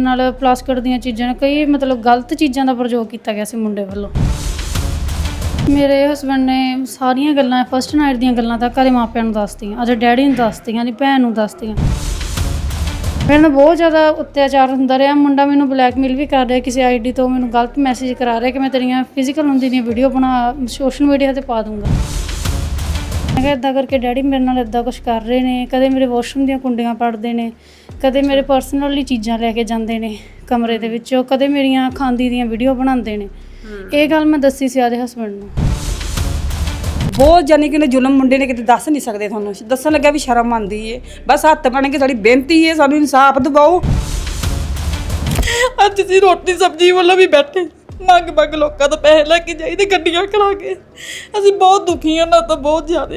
ਨਾਲ ਪਲਾਸਟਿਕ ਦੀਆਂ ਚੀਜ਼ਾਂ ਕਈ ਮਤਲਬ ਗਲਤ ਚੀਜ਼ਾਂ ਦਾ ਪ੍ਰਯੋਗ ਕੀਤਾ ਗਿਆ ਸੀ ਮੁੰਡੇ ਵੱਲੋਂ। ਮੇਰੇ ਹਸਬੰਡ ਨੇ ਸਾਰੀਆਂ ਗੱਲਾਂ ਫਸਟ ਨਾਈਟ ਦੀਆਂ ਗੱਲਾਂ ਤਾਂ ਘਰੇ ਮਾਪਿਆਂ ਨੂੰ ਦੱਸਤੀਆਂ, ਅਜੇ ਡੈਡੀ ਨੂੰ ਦੱਸਤੀਆਂ ਨਹੀਂ ਭੈਣ ਨੂੰ ਦੱਸਤੀਆਂ। ਮੇਰੇ ਨਾਲ ਬਹੁਤ ਜ਼ਿਆਦਾ ਅਤਿਆਚਾਰ ਹੁੰਦਾ ਰਿਹਾ, ਮੁੰਡਾ ਮੈਨੂੰ ਬਲੈਕਮੇਲ ਵੀ ਕਰ ਰਿਹਾ, ਕਿਸੇ ਆਈਡੀ ਤੋਂ ਮੈਨੂੰ ਗਲਤ ਮੈਸੇਜ ਕਰਾ ਰਿਹਾ ਕਿ ਮੈਂ ਤੇਰੀਆਂ ਫਿਜ਼ੀਕਲ ਹੁੰਦੀ ਦੀਆਂ ਵੀਡੀਓ ਬਣਾ ਸੋਸ਼ਲ ਮੀਡੀਆ ਤੇ ਪਾ ਦੂੰਗਾ। ਮੈਂ ਕਿਹਾ ਇਦਾਂ ਕਰਕੇ ਡੈਡੀ ਮੇਰੇ ਨਾਲ ਇਦਾਂ ਕੁਝ ਕਰ ਰਹੇ ਨੇ, ਕਦੇ ਮੇਰੇ ਵਾਸ਼ਰੂਮ ਦੀਆਂ ਕੁੰਡੀਆਂ ਪੜਦੇ ਨੇ ਕਦੇ ਮੇਰੇ ਪਰਸਨਲੀ ਚੀਜ਼ਾਂ ਲੈ ਕੇ ਜਾਂਦੇ ਨੇ ਕਮਰੇ ਦੇ ਵਿੱਚੋਂ ਕਦੇ ਮੇਰੀਆਂ ਖਾਂਦੀ ਦੀਆਂ ਵੀਡੀਓ ਬਣਾਉਂਦੇ ਨੇ। ਇਹ ਗੱਲ ਮੈਂ ਦੱਸੀ ਸੀ ਆਦੇ ਹਸਬੰਡ ਨੂੰ। ਬਹੁਤ ਜਾਨੀ ਕਿ ਨੇ ਜ਼ੁਲਮ ਮੁੰਡੇ ਨੇ ਕਿਤੇ ਦੱਸ ਨਹੀਂ ਸਕਦੇ ਤੁਹਾਨੂੰ। ਦੱਸਣ ਲੱਗਿਆ ਵੀ ਸ਼ਰਮ ਆਉਂਦੀ ਏ। ਬਸ ਹੱਥ ਬਣ ਕੇ ਸਾਡੀ ਬੇਨਤੀ ਏ ਸਾਨੂੰ ਇਨਸਾਫ ਦਿਵਾਓ। ਅੱਜ ਅਸੀਂ ਰੋਟੀ ਸਬਜ਼ੀ ਵੱਲੋਂ ਵੀ ਬੈਠੇ। ਮੰਗ ਮੰਗ ਲੋਕਾਂ ਤੋਂ ਪੈਸੇ ਲੈ ਕੇ ਜਾਈਦੇ ਗੱਡੀਆਂ ਕਰਾ ਕੇ। ਅਸੀਂ ਬਹੁਤ ਦੁਖੀ ਹਾਂ ਨਾ ਤਾਂ ਬਹੁਤ ਜ਼ਿਆਦਾ।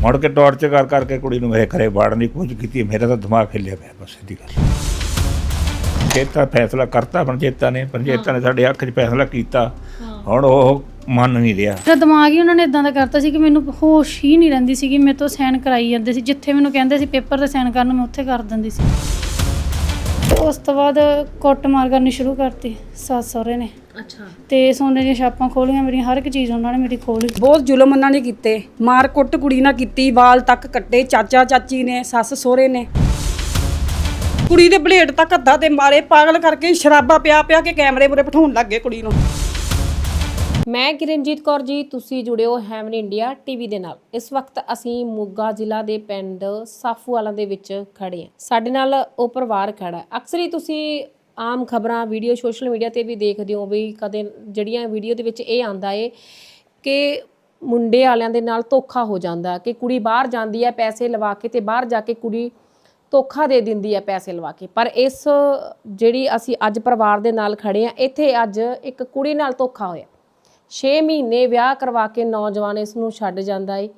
ਮੁੜ ਕੇ ਟਾਰਚ ਕਰ ਕਰਕੇ ਕੁੜੀ ਨੂੰ ਮੇਰੇ ਘਰੇ ਵਾੜਨ ਦੀ ਕੋਸ਼ਿਸ਼ ਕੀਤੀ ਮੇਰਾ ਤਾਂ ਦਿਮਾਗ ਹਿੱਲਿਆ ਪਿਆ ਬਸ ਸਿੱਧੀ ਗੱਲ। ਜੇਤਾ ਫੈਸਲਾ ਕਰਤਾ ਪੰਜੇਤਾ ਨੇ ਪੰਜੇਤਾ ਨੇ ਸਾਡੇ ਅੱਖ 'ਚ ਫੈਸਲਾ ਕੀਤਾ। ਹੁਣ ਉਹ ਮੰਨ ਨਹੀਂ ਰਿਹਾ। ਮੇਰਾ ਦਿਮਾਗ ਹੀ ਉਹਨਾਂ ਨੇ ਇਦਾਂ ਦਾ ਕਰਤਾ ਸੀ ਕਿ ਮੈਨੂੰ ਹੋਸ਼ ਹੀ ਨਹੀਂ ਰਹਿੰਦੀ ਸੀ ਕਿ ਮੇਰੇ ਤੋਂ ਸਾਈਨ ਕਰਾਈ ਜਾਂਦੇ ਸੀ। ਜਿੱਥੇ ਮੈਨੂੰ ਕਹਿੰਦੇ ਸੀ ਪੇਪਰ ਤੇ ਸਾਈਨ ਕਰਨ ਮੈਂ ਉੱਥੇ ਕਰ ਦਿੰਦੀ ਸੀ। ਉਸ ਤੋਂ ਬਾਅਦ ਕੁੱਟ ਮਾਰ ਕਰਨੀ ਸ਼ੁਰੂ ਕਰਤੀ ਸੱਸ ਸਹੁਰੇ ਨੇ। ਅੱਛਾ। ਤੇ ਸੋਨੇ ਦੀਆਂ ਛਾਪਾਂ ਖੋਲੀਆਂ ਮੇਰੀਆਂ ਹਰ ਇੱਕ ਚੀਜ਼ ਉਹਨਾਂ ਨੇ ਮੇਰੀ ਖੋਲੀ ਬਹੁਤ ਜ਼ੁਲਮ ਉਹਨਾਂ ਨੇ ਕੀਤੇ। ਮਾਰ ਕੁੱਟ ਕੁੜੀ ਨਾਲ ਕੀਤੀ ਵਾਲ ਤੱਕ ਕੱਟੇ ਚਾਚਾ ਚਾਚੀ ਨੇ ਸੱਸ ਸਹੁਰੇ ਨੇ। ਕੁੜੀ ਦੇ ਬਲੇਡ ਤੱਕ ਹੱਥਾਂ ਤੇ ਮਾਰੇ ਪਾਗਲ ਕਰਕੇ ਸ਼ਰਾਬਾ ਪਿਆ ਪਿਆ ਕੇ ਕੈਮਰੇ ਮੂਰੇ ਬਿਠਾਉਣ ਲੱਗੇ ਕੁੜੀ ਨੂੰ। ਮੈਂ ਕਿਰਨਜੀਤ ਕੌਰ ਜੀ ਤੁਸੀਂ ਜੁੜਿਓ ਹੈਵਨ ਇੰਡੀਆ ਟੀਵੀ ਦੇ ਨਾਲ। ਇਸ ਵਕਤ ਅਸੀਂ ਮੋਗਾ ਜ਼ਿਲ੍ਹਾ ਦੇ ਪਿੰਡ ਸਾਫੂਵਾਲਾ ਦੇ ਵਿੱਚ ਖੜੇ ਹਾਂ। ਸਾਡੇ ਨਾਲ ਉਹ ਪਰਿਵਾਰ ਖੜਾ ਹੈ। ਅਕਸਰ ਹੀ ਤੁਸੀਂ ਆਮ ਖਬਰਾਂ ਵੀਡੀਓ ਸੋਸ਼ਲ ਮੀਡੀਆ ਤੇ ਵੀ ਦੇਖਦੇ ਹੋ ਵੀ ਕਦੇ ਜਿਹੜੀਆਂ ਵੀਡੀਓ ਦੇ ਵਿੱਚ ਇਹ ਆਂਦਾ ਏ ਕਿ ਮੁੰਡੇ ਵਾਲਿਆਂ ਦੇ ਨਾਲ ਧੋਖਾ ਹੋ ਜਾਂਦਾ, ਕਿ ਕੁੜੀ ਬਾਹਰ ਜਾਂਦੀ ਹੈ ਪੈਸੇ ਲਵਾ ਕੇ ਤੇ ਬਾਹਰ ਜਾ ਕੇ ਕੁੜੀ ਧੋਖਾ ਦੇ ਦਿੰਦੀ ਹੈ ਪੈਸੇ ਲਵਾ ਕੇ। ਪਰ ਇਸ ਜਿਹੜੀ ਅਸੀਂ ਅੱਜ ਪਰਿਵਾਰ ਦੇ ਨਾਲ ਖੜੇ ਆ ਇੱਥੇ ਅੱਜ ਇੱਕ ਕੁੜੀ ਨਾਲ ਧੋਖਾ ਹੋਇਆ। 6 ਮਹੀਨੇ ਵਿਆਹ ਕਰਵਾ ਕੇ ਨੌਜਵਾਨ ਇਸ ਨੂੰ ਛੱਡ ਜਾਂਦਾ ਏ।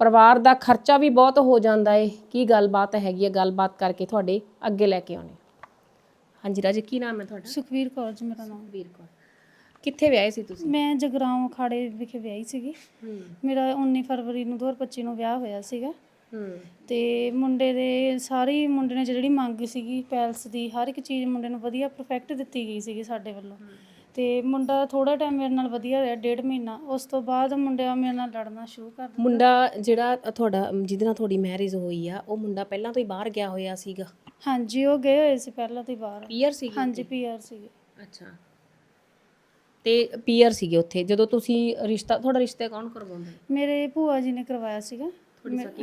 ਪਰਿਵਾਰ ਦਾ ਖਰਚਾ ਵੀ ਬਹੁਤ ਹੋ ਜਾਂਦਾ ਏ। ਕੀ ਗੱਲਬਾਤ ਹੈਗੀ ਹੈ? ਗੱਲਬਾਤ ਕਰਕੇ ਤੁਹਾਡੇ ਅੱਗੇ ਲੈ ਕੇ ਆਉਣੇ ਹਾਂਜੀ ਰਾਜੇ ਕੀ ਨਾਮ ਹੈ ਤੁਹਾਡਾ? ਸੁਖਵੀਰ ਕੌਰ ਜੀ ਮੇਰਾ ਨਾਮ। ਵੀਰ ਕੌਰ। ਕਿੱਥੇ ਵਿਆਹੇ ਸੀ ਤੁਸੀਂ? ਮੈਂ ਜਗਰਾਉਂ ਖਾੜੇ ਵਿਖੇ ਵਿਆਹੀ ਸੀਗੀ। ਹੂੰ। ਮੇਰਾ 19 ਫਰਵਰੀ ਨੂੰ 2025 ਨੂੰ ਵਿਆਹ ਹੋਇਆ ਸੀਗਾ। ਹੂੰ। ਤੇ ਮੁੰਡੇ ਦੇ ਸਾਰੀ ਮੁੰਡੇ ਨੇ ਜਿਹੜੀ ਮੰਗ ਸੀਗੀ ਪੈਲਸ ਦੀ ਹਰ ਇੱਕ ਚੀਜ਼ ਮੁੰਡੇ ਨੂੰ ਵਧੀਆ ਪਰਫੈਕਟ ਦਿੱਤੀ ਗਈ ਸੀਗੀ ਸਾਡੇ ਵੱਲੋਂ। ਤੇ ਮੁੰਡਾ ਥੋੜਾ ਟਾਈਮ ਮੇਰੇ ਨਾਲ ਵਧੀਆ ਰਿਹਾ ਡੇਢ ਮਹੀਨਾ। ਉਸ ਤੋਂ ਬਾਅਦ ਮੁੰਡਿਆ ਮੇਰੇ ਨਾਲ ਲੜਨਾ ਸ਼ੁਰੂ ਕਰ ਦਿੱਤਾ। ਮੁੰਡਾ ਜਿਹੜਾ ਤੁਹਾਡਾ ਜਿਹਦੇ ਨਾਲ ਤੁਹਾਡੀ ਮੈਰਿਜ ਹੋਈ ਆ ਉਹ ਮੁੰਡਾ ਪਹਿਲਾਂ ਤੋਂ ਹੀ ਬਾਹਰ ਗਿਆ ਹੋਇਆ ਸੀਗਾ? ਹਾਂਜੀ ਉਹ ਗਏ ਹੋਏ ਸੀ ਪਹਿਲਾਂ ਤੋਂ ਹੀ ਬਾਹਰ ਪੀਅਰ ਸੀ ਹਾਂਜੀ ਪੀਆਰ ਸੀਗੇ। ਅੱਛਾ। ਤੇ ਪੀਅਰ ਸੀਗੇ ਉੱਥੇ? ਜਦੋਂ ਤੁਸੀਂ ਰਿਸ਼ਤਾ ਤੁਹਾਡਾ ਰਿਸ਼ਤਾ ਕੌਣ ਕਰਵਾਉਂਦਾ? ਮੇਰੇ ਭੂਆ ਜੀ ਨੇ ਕਰਵਾਇਆ ਸੀਗਾ।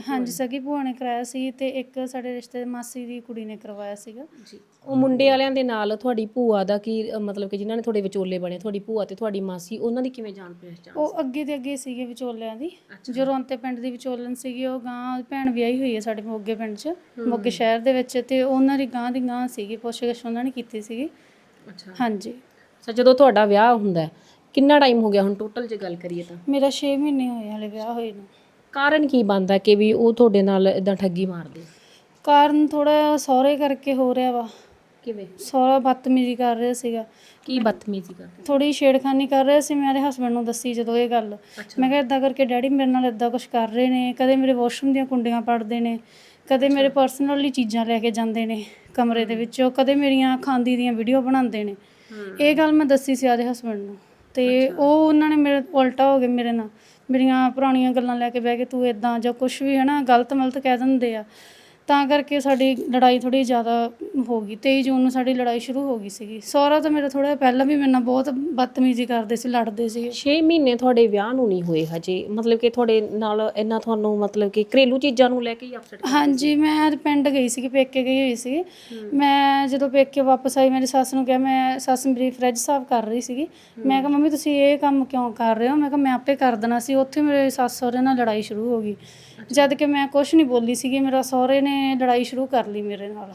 ਹਾਂਜੀ ਸਗੀ ਭੂਆ ਨੇ ਕਰਾਇਆ ਸੀ ਤੇ ਇੱਕ ਸਾਡੇ ਰਿਸ਼ਤੇ ਮਾਸੀ ਦੀ ਕੁੜੀ ਨੇ ਕਰਵਾਇਆ ਸੀਗਾ। ਜੀ। ਉਹ ਮੁੰਡੇ ਵਾਲਿਆਂ ਦੇ ਨਾਲ ਤੁਹਾਡੀ ਭੂਆ ਦਾ ਕੀ ਅ, ਮਤਲਬ ਕਿ ਜਿਨ੍ਹਾਂ ਨੇ ਤੁਹਾਡੇ ਵਿਚੋਲੇ ਬਣੇ ਤੁਹਾਡੀ ਭੂਆ ਤੇ ਤੁਹਾਡੀ ਮਾਸੀ ਉਹਨਾਂ ਦੀ ਕਿਵੇਂ ਜਾਣ ਪਛਾਣ ਉਹ ਅੱਗੇ ਦੇ ਅੱਗੇ ਸੀਗੇ ਵਿਚੋਲਿਆਂ ਦੀ। ਜੋ ਰੌਂਤੇ ਪਿੰਡ ਦੀ ਵਿਚੋਲਨ ਸੀਗੀ ਉਹ ਗਾਂ ਭੈਣ ਵਿਆਹੀ ਹੋਈ ਹੈ ਸਾਡੇ ਮੋਗੇ ਪਿੰਡ 'ਚ ਮੋਗੇ ਸ਼ਹਿਰ ਦੇ ਵਿੱਚ ਤੇ ਉਹਨਾਂ ਦੀ ਗਾਂ ਦੀ ਗਾਂ ਸੀਗੀ ਪੁੱਛਗਿੱਛ ਉਹਨਾਂ ਨੇ ਕੀਤੀ ਸੀਗੀ। ਅੱਛਾ। ਹਾਂਜੀ। ਸੋ ਜਦੋਂ ਤੁਹਾਡਾ ਵਿਆਹ ਹੁੰਦਾ ਹੈ, ਕਿੰਨਾ ਟਾਈਮ ਹੋ ਗਿਆ ਹੁਣ ਟੋਟਲ ਜੇ ਗੱਲ ਕਰੀਏ ਤਾਂ? ਮੇਰਾ 6 ਮਹੀਨੇ ਹੋਏ ਹਲੇ ਵਿਆਹ ਹੋਏ ਨੂੰ। ਕਾਰਨ ਕੀ ਬਣਦਾ ਕਿ ਵੀ ਉਹ ਤੁਹਾਡੇ ਨਾਲ ਇਦਾਂ ਠੱਗੀ ਮਾਰਦੇ? ਕਾਰਨ ਥੋੜਾ ਸਹੁਰੇ ਕਰਕੇ ਹੋ ਰਿਹਾ ਵਾ। ਕਿਵੇਂ? ਸਹੁਰਾ ਬਦਤਮੀਜ਼ੀ ਕਰ ਰਿਹਾ ਸੀਗਾ। ਕੀ ਬਦਤਮੀਜ਼ੀ ਕਰਦੇ ਥੋੜੀ ਛੇੜਖਾਨੀ ਕਰ ਰਿਹਾ ਸੀ। ਮੇਰੇ ਹਸਬੰਡ ਨੂੰ ਦੱਸੀ ਜਦੋਂ ਇਹ ਗੱਲ। ਮੈਂ ਕਿਹਾ ਇਦਾਂ ਕਰਕੇ ਡੈਡੀ ਮੇਰੇ ਨਾਲ ਇਦਾਂ ਕੁਝ ਕਰ ਰਹੇ ਨੇ। ਕਦੇ ਮੇਰੇ ਵਾਸ਼ਰੂਮ ਦੀਆਂ ਕੁੰਡੀਆਂ ਪੜਦੇ ਨੇ। ਕਦੇ ਮੇਰੇ ਪਰਸਨਲੀ ਚੀਜ਼ਾਂ ਲੈ ਕੇ ਜਾਂਦੇ ਨੇ ਕਮਰੇ ਦੇ ਵਿੱਚੋਂ। ਕਦੇ ਮੇਰੀਆਂ ਖਾਂਦੀ ਦੀਆਂ ਵੀਡੀਓ ਬਣਾਉਂਦੇ ਨੇ। ਇਹ ਗੱਲ ਮੈਂ ਦੱਸੀ ਸੀ ਆਦੇ ਹਸਬੰਡ ਨੂੰ। ਤੇ ਉਹ ਉਹਨਾਂ ਨੇ ਮੇਰੇ ਉਲਟਾ ਹੋ ਗਏ ਮੇਰੇ ਨਾਲ। ਮੇਰੀਆਂ ਪੁਰਾਣੀਆਂ ਗੱਲਾਂ ਲੈ ਕੇ ਬਹਿ ਕੇ ਤੂੰ ਇਦਾਂ ਜਾਂ ਕੁਝ ਵੀ ਹੈ ਨਾ ਗਲਤ ਮਲਤ ਕਹਿ ਦਿੰਦੇ ਆ। ਤਾਂ ਕਰਕੇ ਸਾਡੀ ਲੜਾਈ ਥੋੜੀ ਜ਼ਿਆਦਾ ਹੋ ਗਈ 23 ਜੂਨ ਨੂੰ ਸਾਡੀ ਲੜਾਈ ਸ਼ੁਰੂ ਹੋ ਗਈ ਸੀਗੀ। ਸਹੁਰਾ ਤਾਂ ਮੇਰਾ ਥੋੜਾ ਪਹਿਲਾਂ ਵੀ ਮੇਰੇ ਨਾਲ ਬਹੁਤ ਬਦਤਮੀਜ਼ੀ ਕਰਦੇ ਸੀ ਲੜਦੇ ਸੀ 6 ਮਹੀਨੇ ਤੁਹਾਡੇ ਵਿਆਹ ਨੂੰ ਨਹੀਂ ਹੋਏ ਹਜੇ ਮਤਲਬ ਕਿ ਤੁਹਾਡੇ ਨਾਲ ਇੰਨਾ ਤੁਹਾਨੂੰ ਮਤਲਬ ਕਿ ਘਰੇਲੂ ਚੀਜ਼ਾਂ ਨੂੰ ਲੈ ਕੇ ਹੀ ਅਪਸੈਟ ਹਾਂਜੀ ਮੈਂ ਅੱਜ ਪਿੰਡ ਗਈ ਸੀਗੀ ਪੇਕੇ ਗਈ ਹੋਈ ਸੀ ਮੈਂ ਜਦੋਂ ਪੇਕੇ ਵਾਪਸ ਆਈ ਮੇਰੀ ਸੱਸ ਨੂੰ ਕਿਹਾ ਮੈਂ ਸੱਸ ਮੇਰੀ ਫ੍ਰਿਜ ਸਾਫ਼ ਕਰ ਰਹੀ ਸੀਗੀ। ਮੈਂ ਕਿਹਾ ਮੰਮੀ ਤੁਸੀਂ ਇਹ ਕੰਮ ਕਿਉਂ ਕਰ ਰਹੇ ਹੋ? ਮੈਂ ਕਿਹਾ ਮੈਂ ਆਪੇ ਕਰ ਦੇਣਾ ਸੀ। ਉੱਥੇ ਮੇਰੇ ਸੱਸ ਸਹੁਰੇ ਨਾਲ ਲੜਾਈ ਸ਼ੁਰੂ ਹੋ ਗਈ। ਜਦ ਕਿ ਮੈਂ ਕੁਝ ਨਹੀਂ ਬੋਲੀ ਸੀਗੀ ਮੇਰਾ ਸਹੁਰੇ ਨੇ ਲੜਾਈ ਸ਼ੁਰੂ ਕਰ ਲਈ ਮੇਰੇ ਨਾਲ।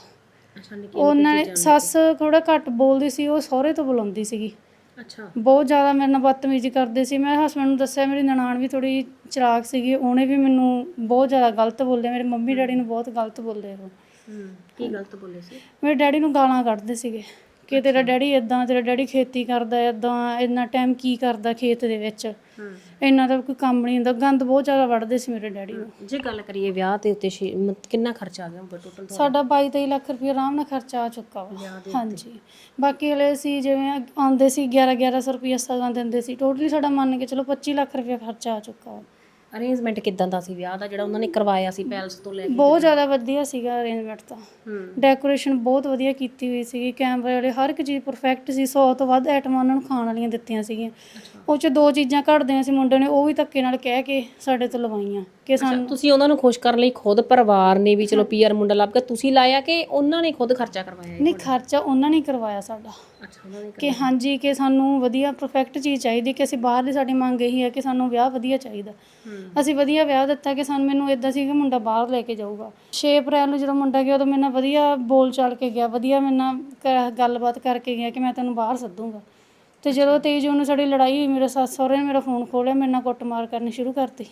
ਅੱਛਾ ਨਿੱਕੀ ਉਹਨਾਂ ਨੇ ਸੱਸ ਥੋੜਾ ਘੱਟ ਬੋਲਦੀ ਸੀ ਉਹ ਸਹੁਰੇ ਤੋਂ ਬੁਲਾਉਂਦੀ ਸੀਗੀ। ਅੱਛਾ। ਬਹੁਤ ਜ਼ਿਆਦਾ ਮੇਰੇ ਨਾਲ ਬਦਤਮੀਜ਼ੀ ਕਰਦੇ ਸੀ। ਮੈਂ ਹਸਬੰਡ ਨੂੰ ਦੱਸਿਆ ਮੇਰੀ ਨਨਾਣ ਵੀ ਥੋੜੀ ਚਲਾਕ ਸੀਗੀ ਉਹਨੇ ਵੀ ਮੈਨੂੰ ਬਹੁਤ ਜ਼ਿਆਦਾ ਗਲਤ ਬੋਲਿਆ। ਮੇਰੇ ਮੰਮੀ ਡੈਡੀ ਨੂੰ ਬਹੁਤ ਗਲਤ ਬੋਲਦੇ ਉਹ। ਹੂੰ ਕੀ ਗਲਤ ਬੋਲੇ ਸੀ? ਮੇਰੇ ਡੈਡੀ ਨੂੰ ਗਾਲਾਂ ਕੱਢਦੇ ਸੀਗੇ। ਕਿ ਤੇਰਾ ਡੈਡੀ ਇਦਾਂ ਤੇਰਾ ਡੈਡੀ ਖੇਤੀ ਕਰਦਾ ਇਦਾਂ ਇੰਨਾ ਟਾਈਮ ਕੀ ਕਰਦਾ ਖੇਤ ਦੇ ਵਿੱਚ? ਇੰਨਾ ਤਾਂ ਕੋਈ ਕੰਮ ਨਹੀਂ ਹੁੰਦਾ ਗੰਦ ਬਹੁਤ ਜ਼ਿਆਦਾ ਵੜਦੇ ਸੀ ਮੇਰੇ ਡੈਡੀ ਨੂੰ। ਜੇ ਗੱਲ ਕਰੀਏ ਵਿਆਹ ਤੇ ਉੱਤੇ ਛੇ- ਮਤ- ਕਿੰਨਾ ਖਰਚਾ ਆ ਗਿਆ ਟੋਟਲ ਸਾਡਾ 22 23 ਲੱਖ ਰੁਪਏ ਆਰਾਮ ਨਾਲ ਖਰਚਾ ਆ ਚੁੱਕਾ ਵਾ। ਹਾਂਜੀ। ਬਾਕੀ ਹਲੇ ਅਸੀਂ ਜਿਵੇਂ ਆਉਂਦੇ ਸੀ 11 1100 ਰੁਪਏ ਸਗਨ ਦਿੰਦੇ ਸੀ। ਟੋਟਲੀ ਸਾਡਾ ਮੰਨ ਕੇ ਚਲੋ 25 ਲੱਖ ਰੁਪਏ ਖਰਚਾ ਆ ਚੁੱਕਾ ਵਾ। ਅਰੇਂਜਮੈਂਟ ਕਿਦਾਂ ਦਾ ਸੀ ਵਿਆਹ ਦਾ ਜਿਹੜਾ ਉਹਨਾਂ ਨੇ ਕਰਵਾਇਆ ਸੀ ਪੈਲਸ ਤੋਂ ਲੈ ਕੇ ਬਹੁਤ ਜ਼ਿਆਦਾ ਵਧੀਆ ਸੀਗਾ ਅਰੇਂਜਮੈਂਟ ਤਾਂ। ਡੈਕੋਰੇਸ਼ਨ ਬਹੁਤ ਵਧੀਆ ਕੀਤੀ ਹੋਈ ਸੀਗੀ ਕੈਮਰੇ ਵਾਲੇ ਹਰ ਇੱਕ ਚੀਜ਼ ਪਰਫੈਕਟ ਸੀ 100 ਤੋਂ ਵੱਧ ਆਈਟਮਾਂ ਉਹਨਾਂ ਨੂੰ ਖਾਣ ਵਾਲੀਆਂ ਦਿੱਤੀਆਂ ਸੀਗੀਆਂ। ਉਹ ਚ ਦੋ ਚੀਜ਼ਾਂ ਘੜਦੇ ਸੀ ਮੁੰਡੇ ਨੇ ਉਹ ਵੀ ਧੱਕੇ ਨਾਲ ਕਹਿ ਕੇ ਸਾਡੇ ਤੋਂ ਲਵਾਈਆਂ ਕਿ ਸਾਨੂੰ ਤੁਸੀਂ ਉਹਨਾਂ ਨੂੰ ਖੁਸ਼ ਕਰਨ ਲਈ ਖੁਦ ਪਰਿਵਾਰ ਨੇ ਵੀ ਚਲੋ ਪੀਆਰ ਮੁੰਡਾ ਲੱਭ ਕੇ ਤੁਸੀਂ ਲਾਇਆ ਕਿ ਉਹਨਾਂ ਨੇ ਖੁਦ ਖਰਚਾ ਕਰਵਾਇਆ ਨਹੀਂ ਖਰਚਾ ਉਹਨਾਂ ਨੇ ਕਰਵਾਇਆ ਸਾਡਾ। ਕਿ ਹਾਂਜੀ ਕਿ ਸਾਨੂੰ ਵਧੀਆ ਪਰਫੈਕਟ ਚੀਜ਼ ਚਾਹੀਦੀ ਕਿ ਅਸੀਂ ਬਾਹਰਲੀ ਸਾਡੀ ਮੰਗ ਇਹੀ ਹੈ ਕਿ ਸਾਨੂੰ ਵਿਆਹ ਵਧੀਆ ਚਾਹੀਦਾ। ਅਸੀਂ ਵਧੀਆ ਵਿਆਹ ਦਿੱਤਾ ਕਿ ਸਾਨੂੰ ਮੈਨੂੰ ਇਦਾਂ ਸੀ ਕਿ ਮੁੰਡਾ ਬਾਹਰ ਲੈ ਕੇ ਜਾਊਗਾ। 6 ਅਪ੍ਰੈਲ ਨੂੰ ਜਦੋਂ ਮੁੰਡਾ ਗਿਆ ਉਦੋਂ ਮੇਰੇ ਨਾਲ ਵਧੀਆ ਬੋਲ ਚਾਲ ਕੇ ਗਿਆ ਵਧੀਆ ਮੇਰੇ ਨਾਲ ਕ- ਗੱਲਬਾਤ ਕਰਕੇ ਗਿਆ ਕਿ ਮੈਂ ਤੈਨੂੰ ਬਾਹਰ ਸੱਦੂਗਾ। ਤੇ ਜਦੋਂ 23 ਜੂਨ ਨੂੰ ਸਾਡੀ ਲੜਾਈ ਹੋਈ ਮੇਰੇ ਸੱਸ ਸਹੁਰੇ ਨੇ ਮੇਰਾ ਫੋਨ ਖੋਲਿਆ ਮੇਰੇ ਨਾਲ ਕੁੱਟਮਾਰ ਕਰਨੀ ਸ਼ੁਰੂ ਕਰਤੀ।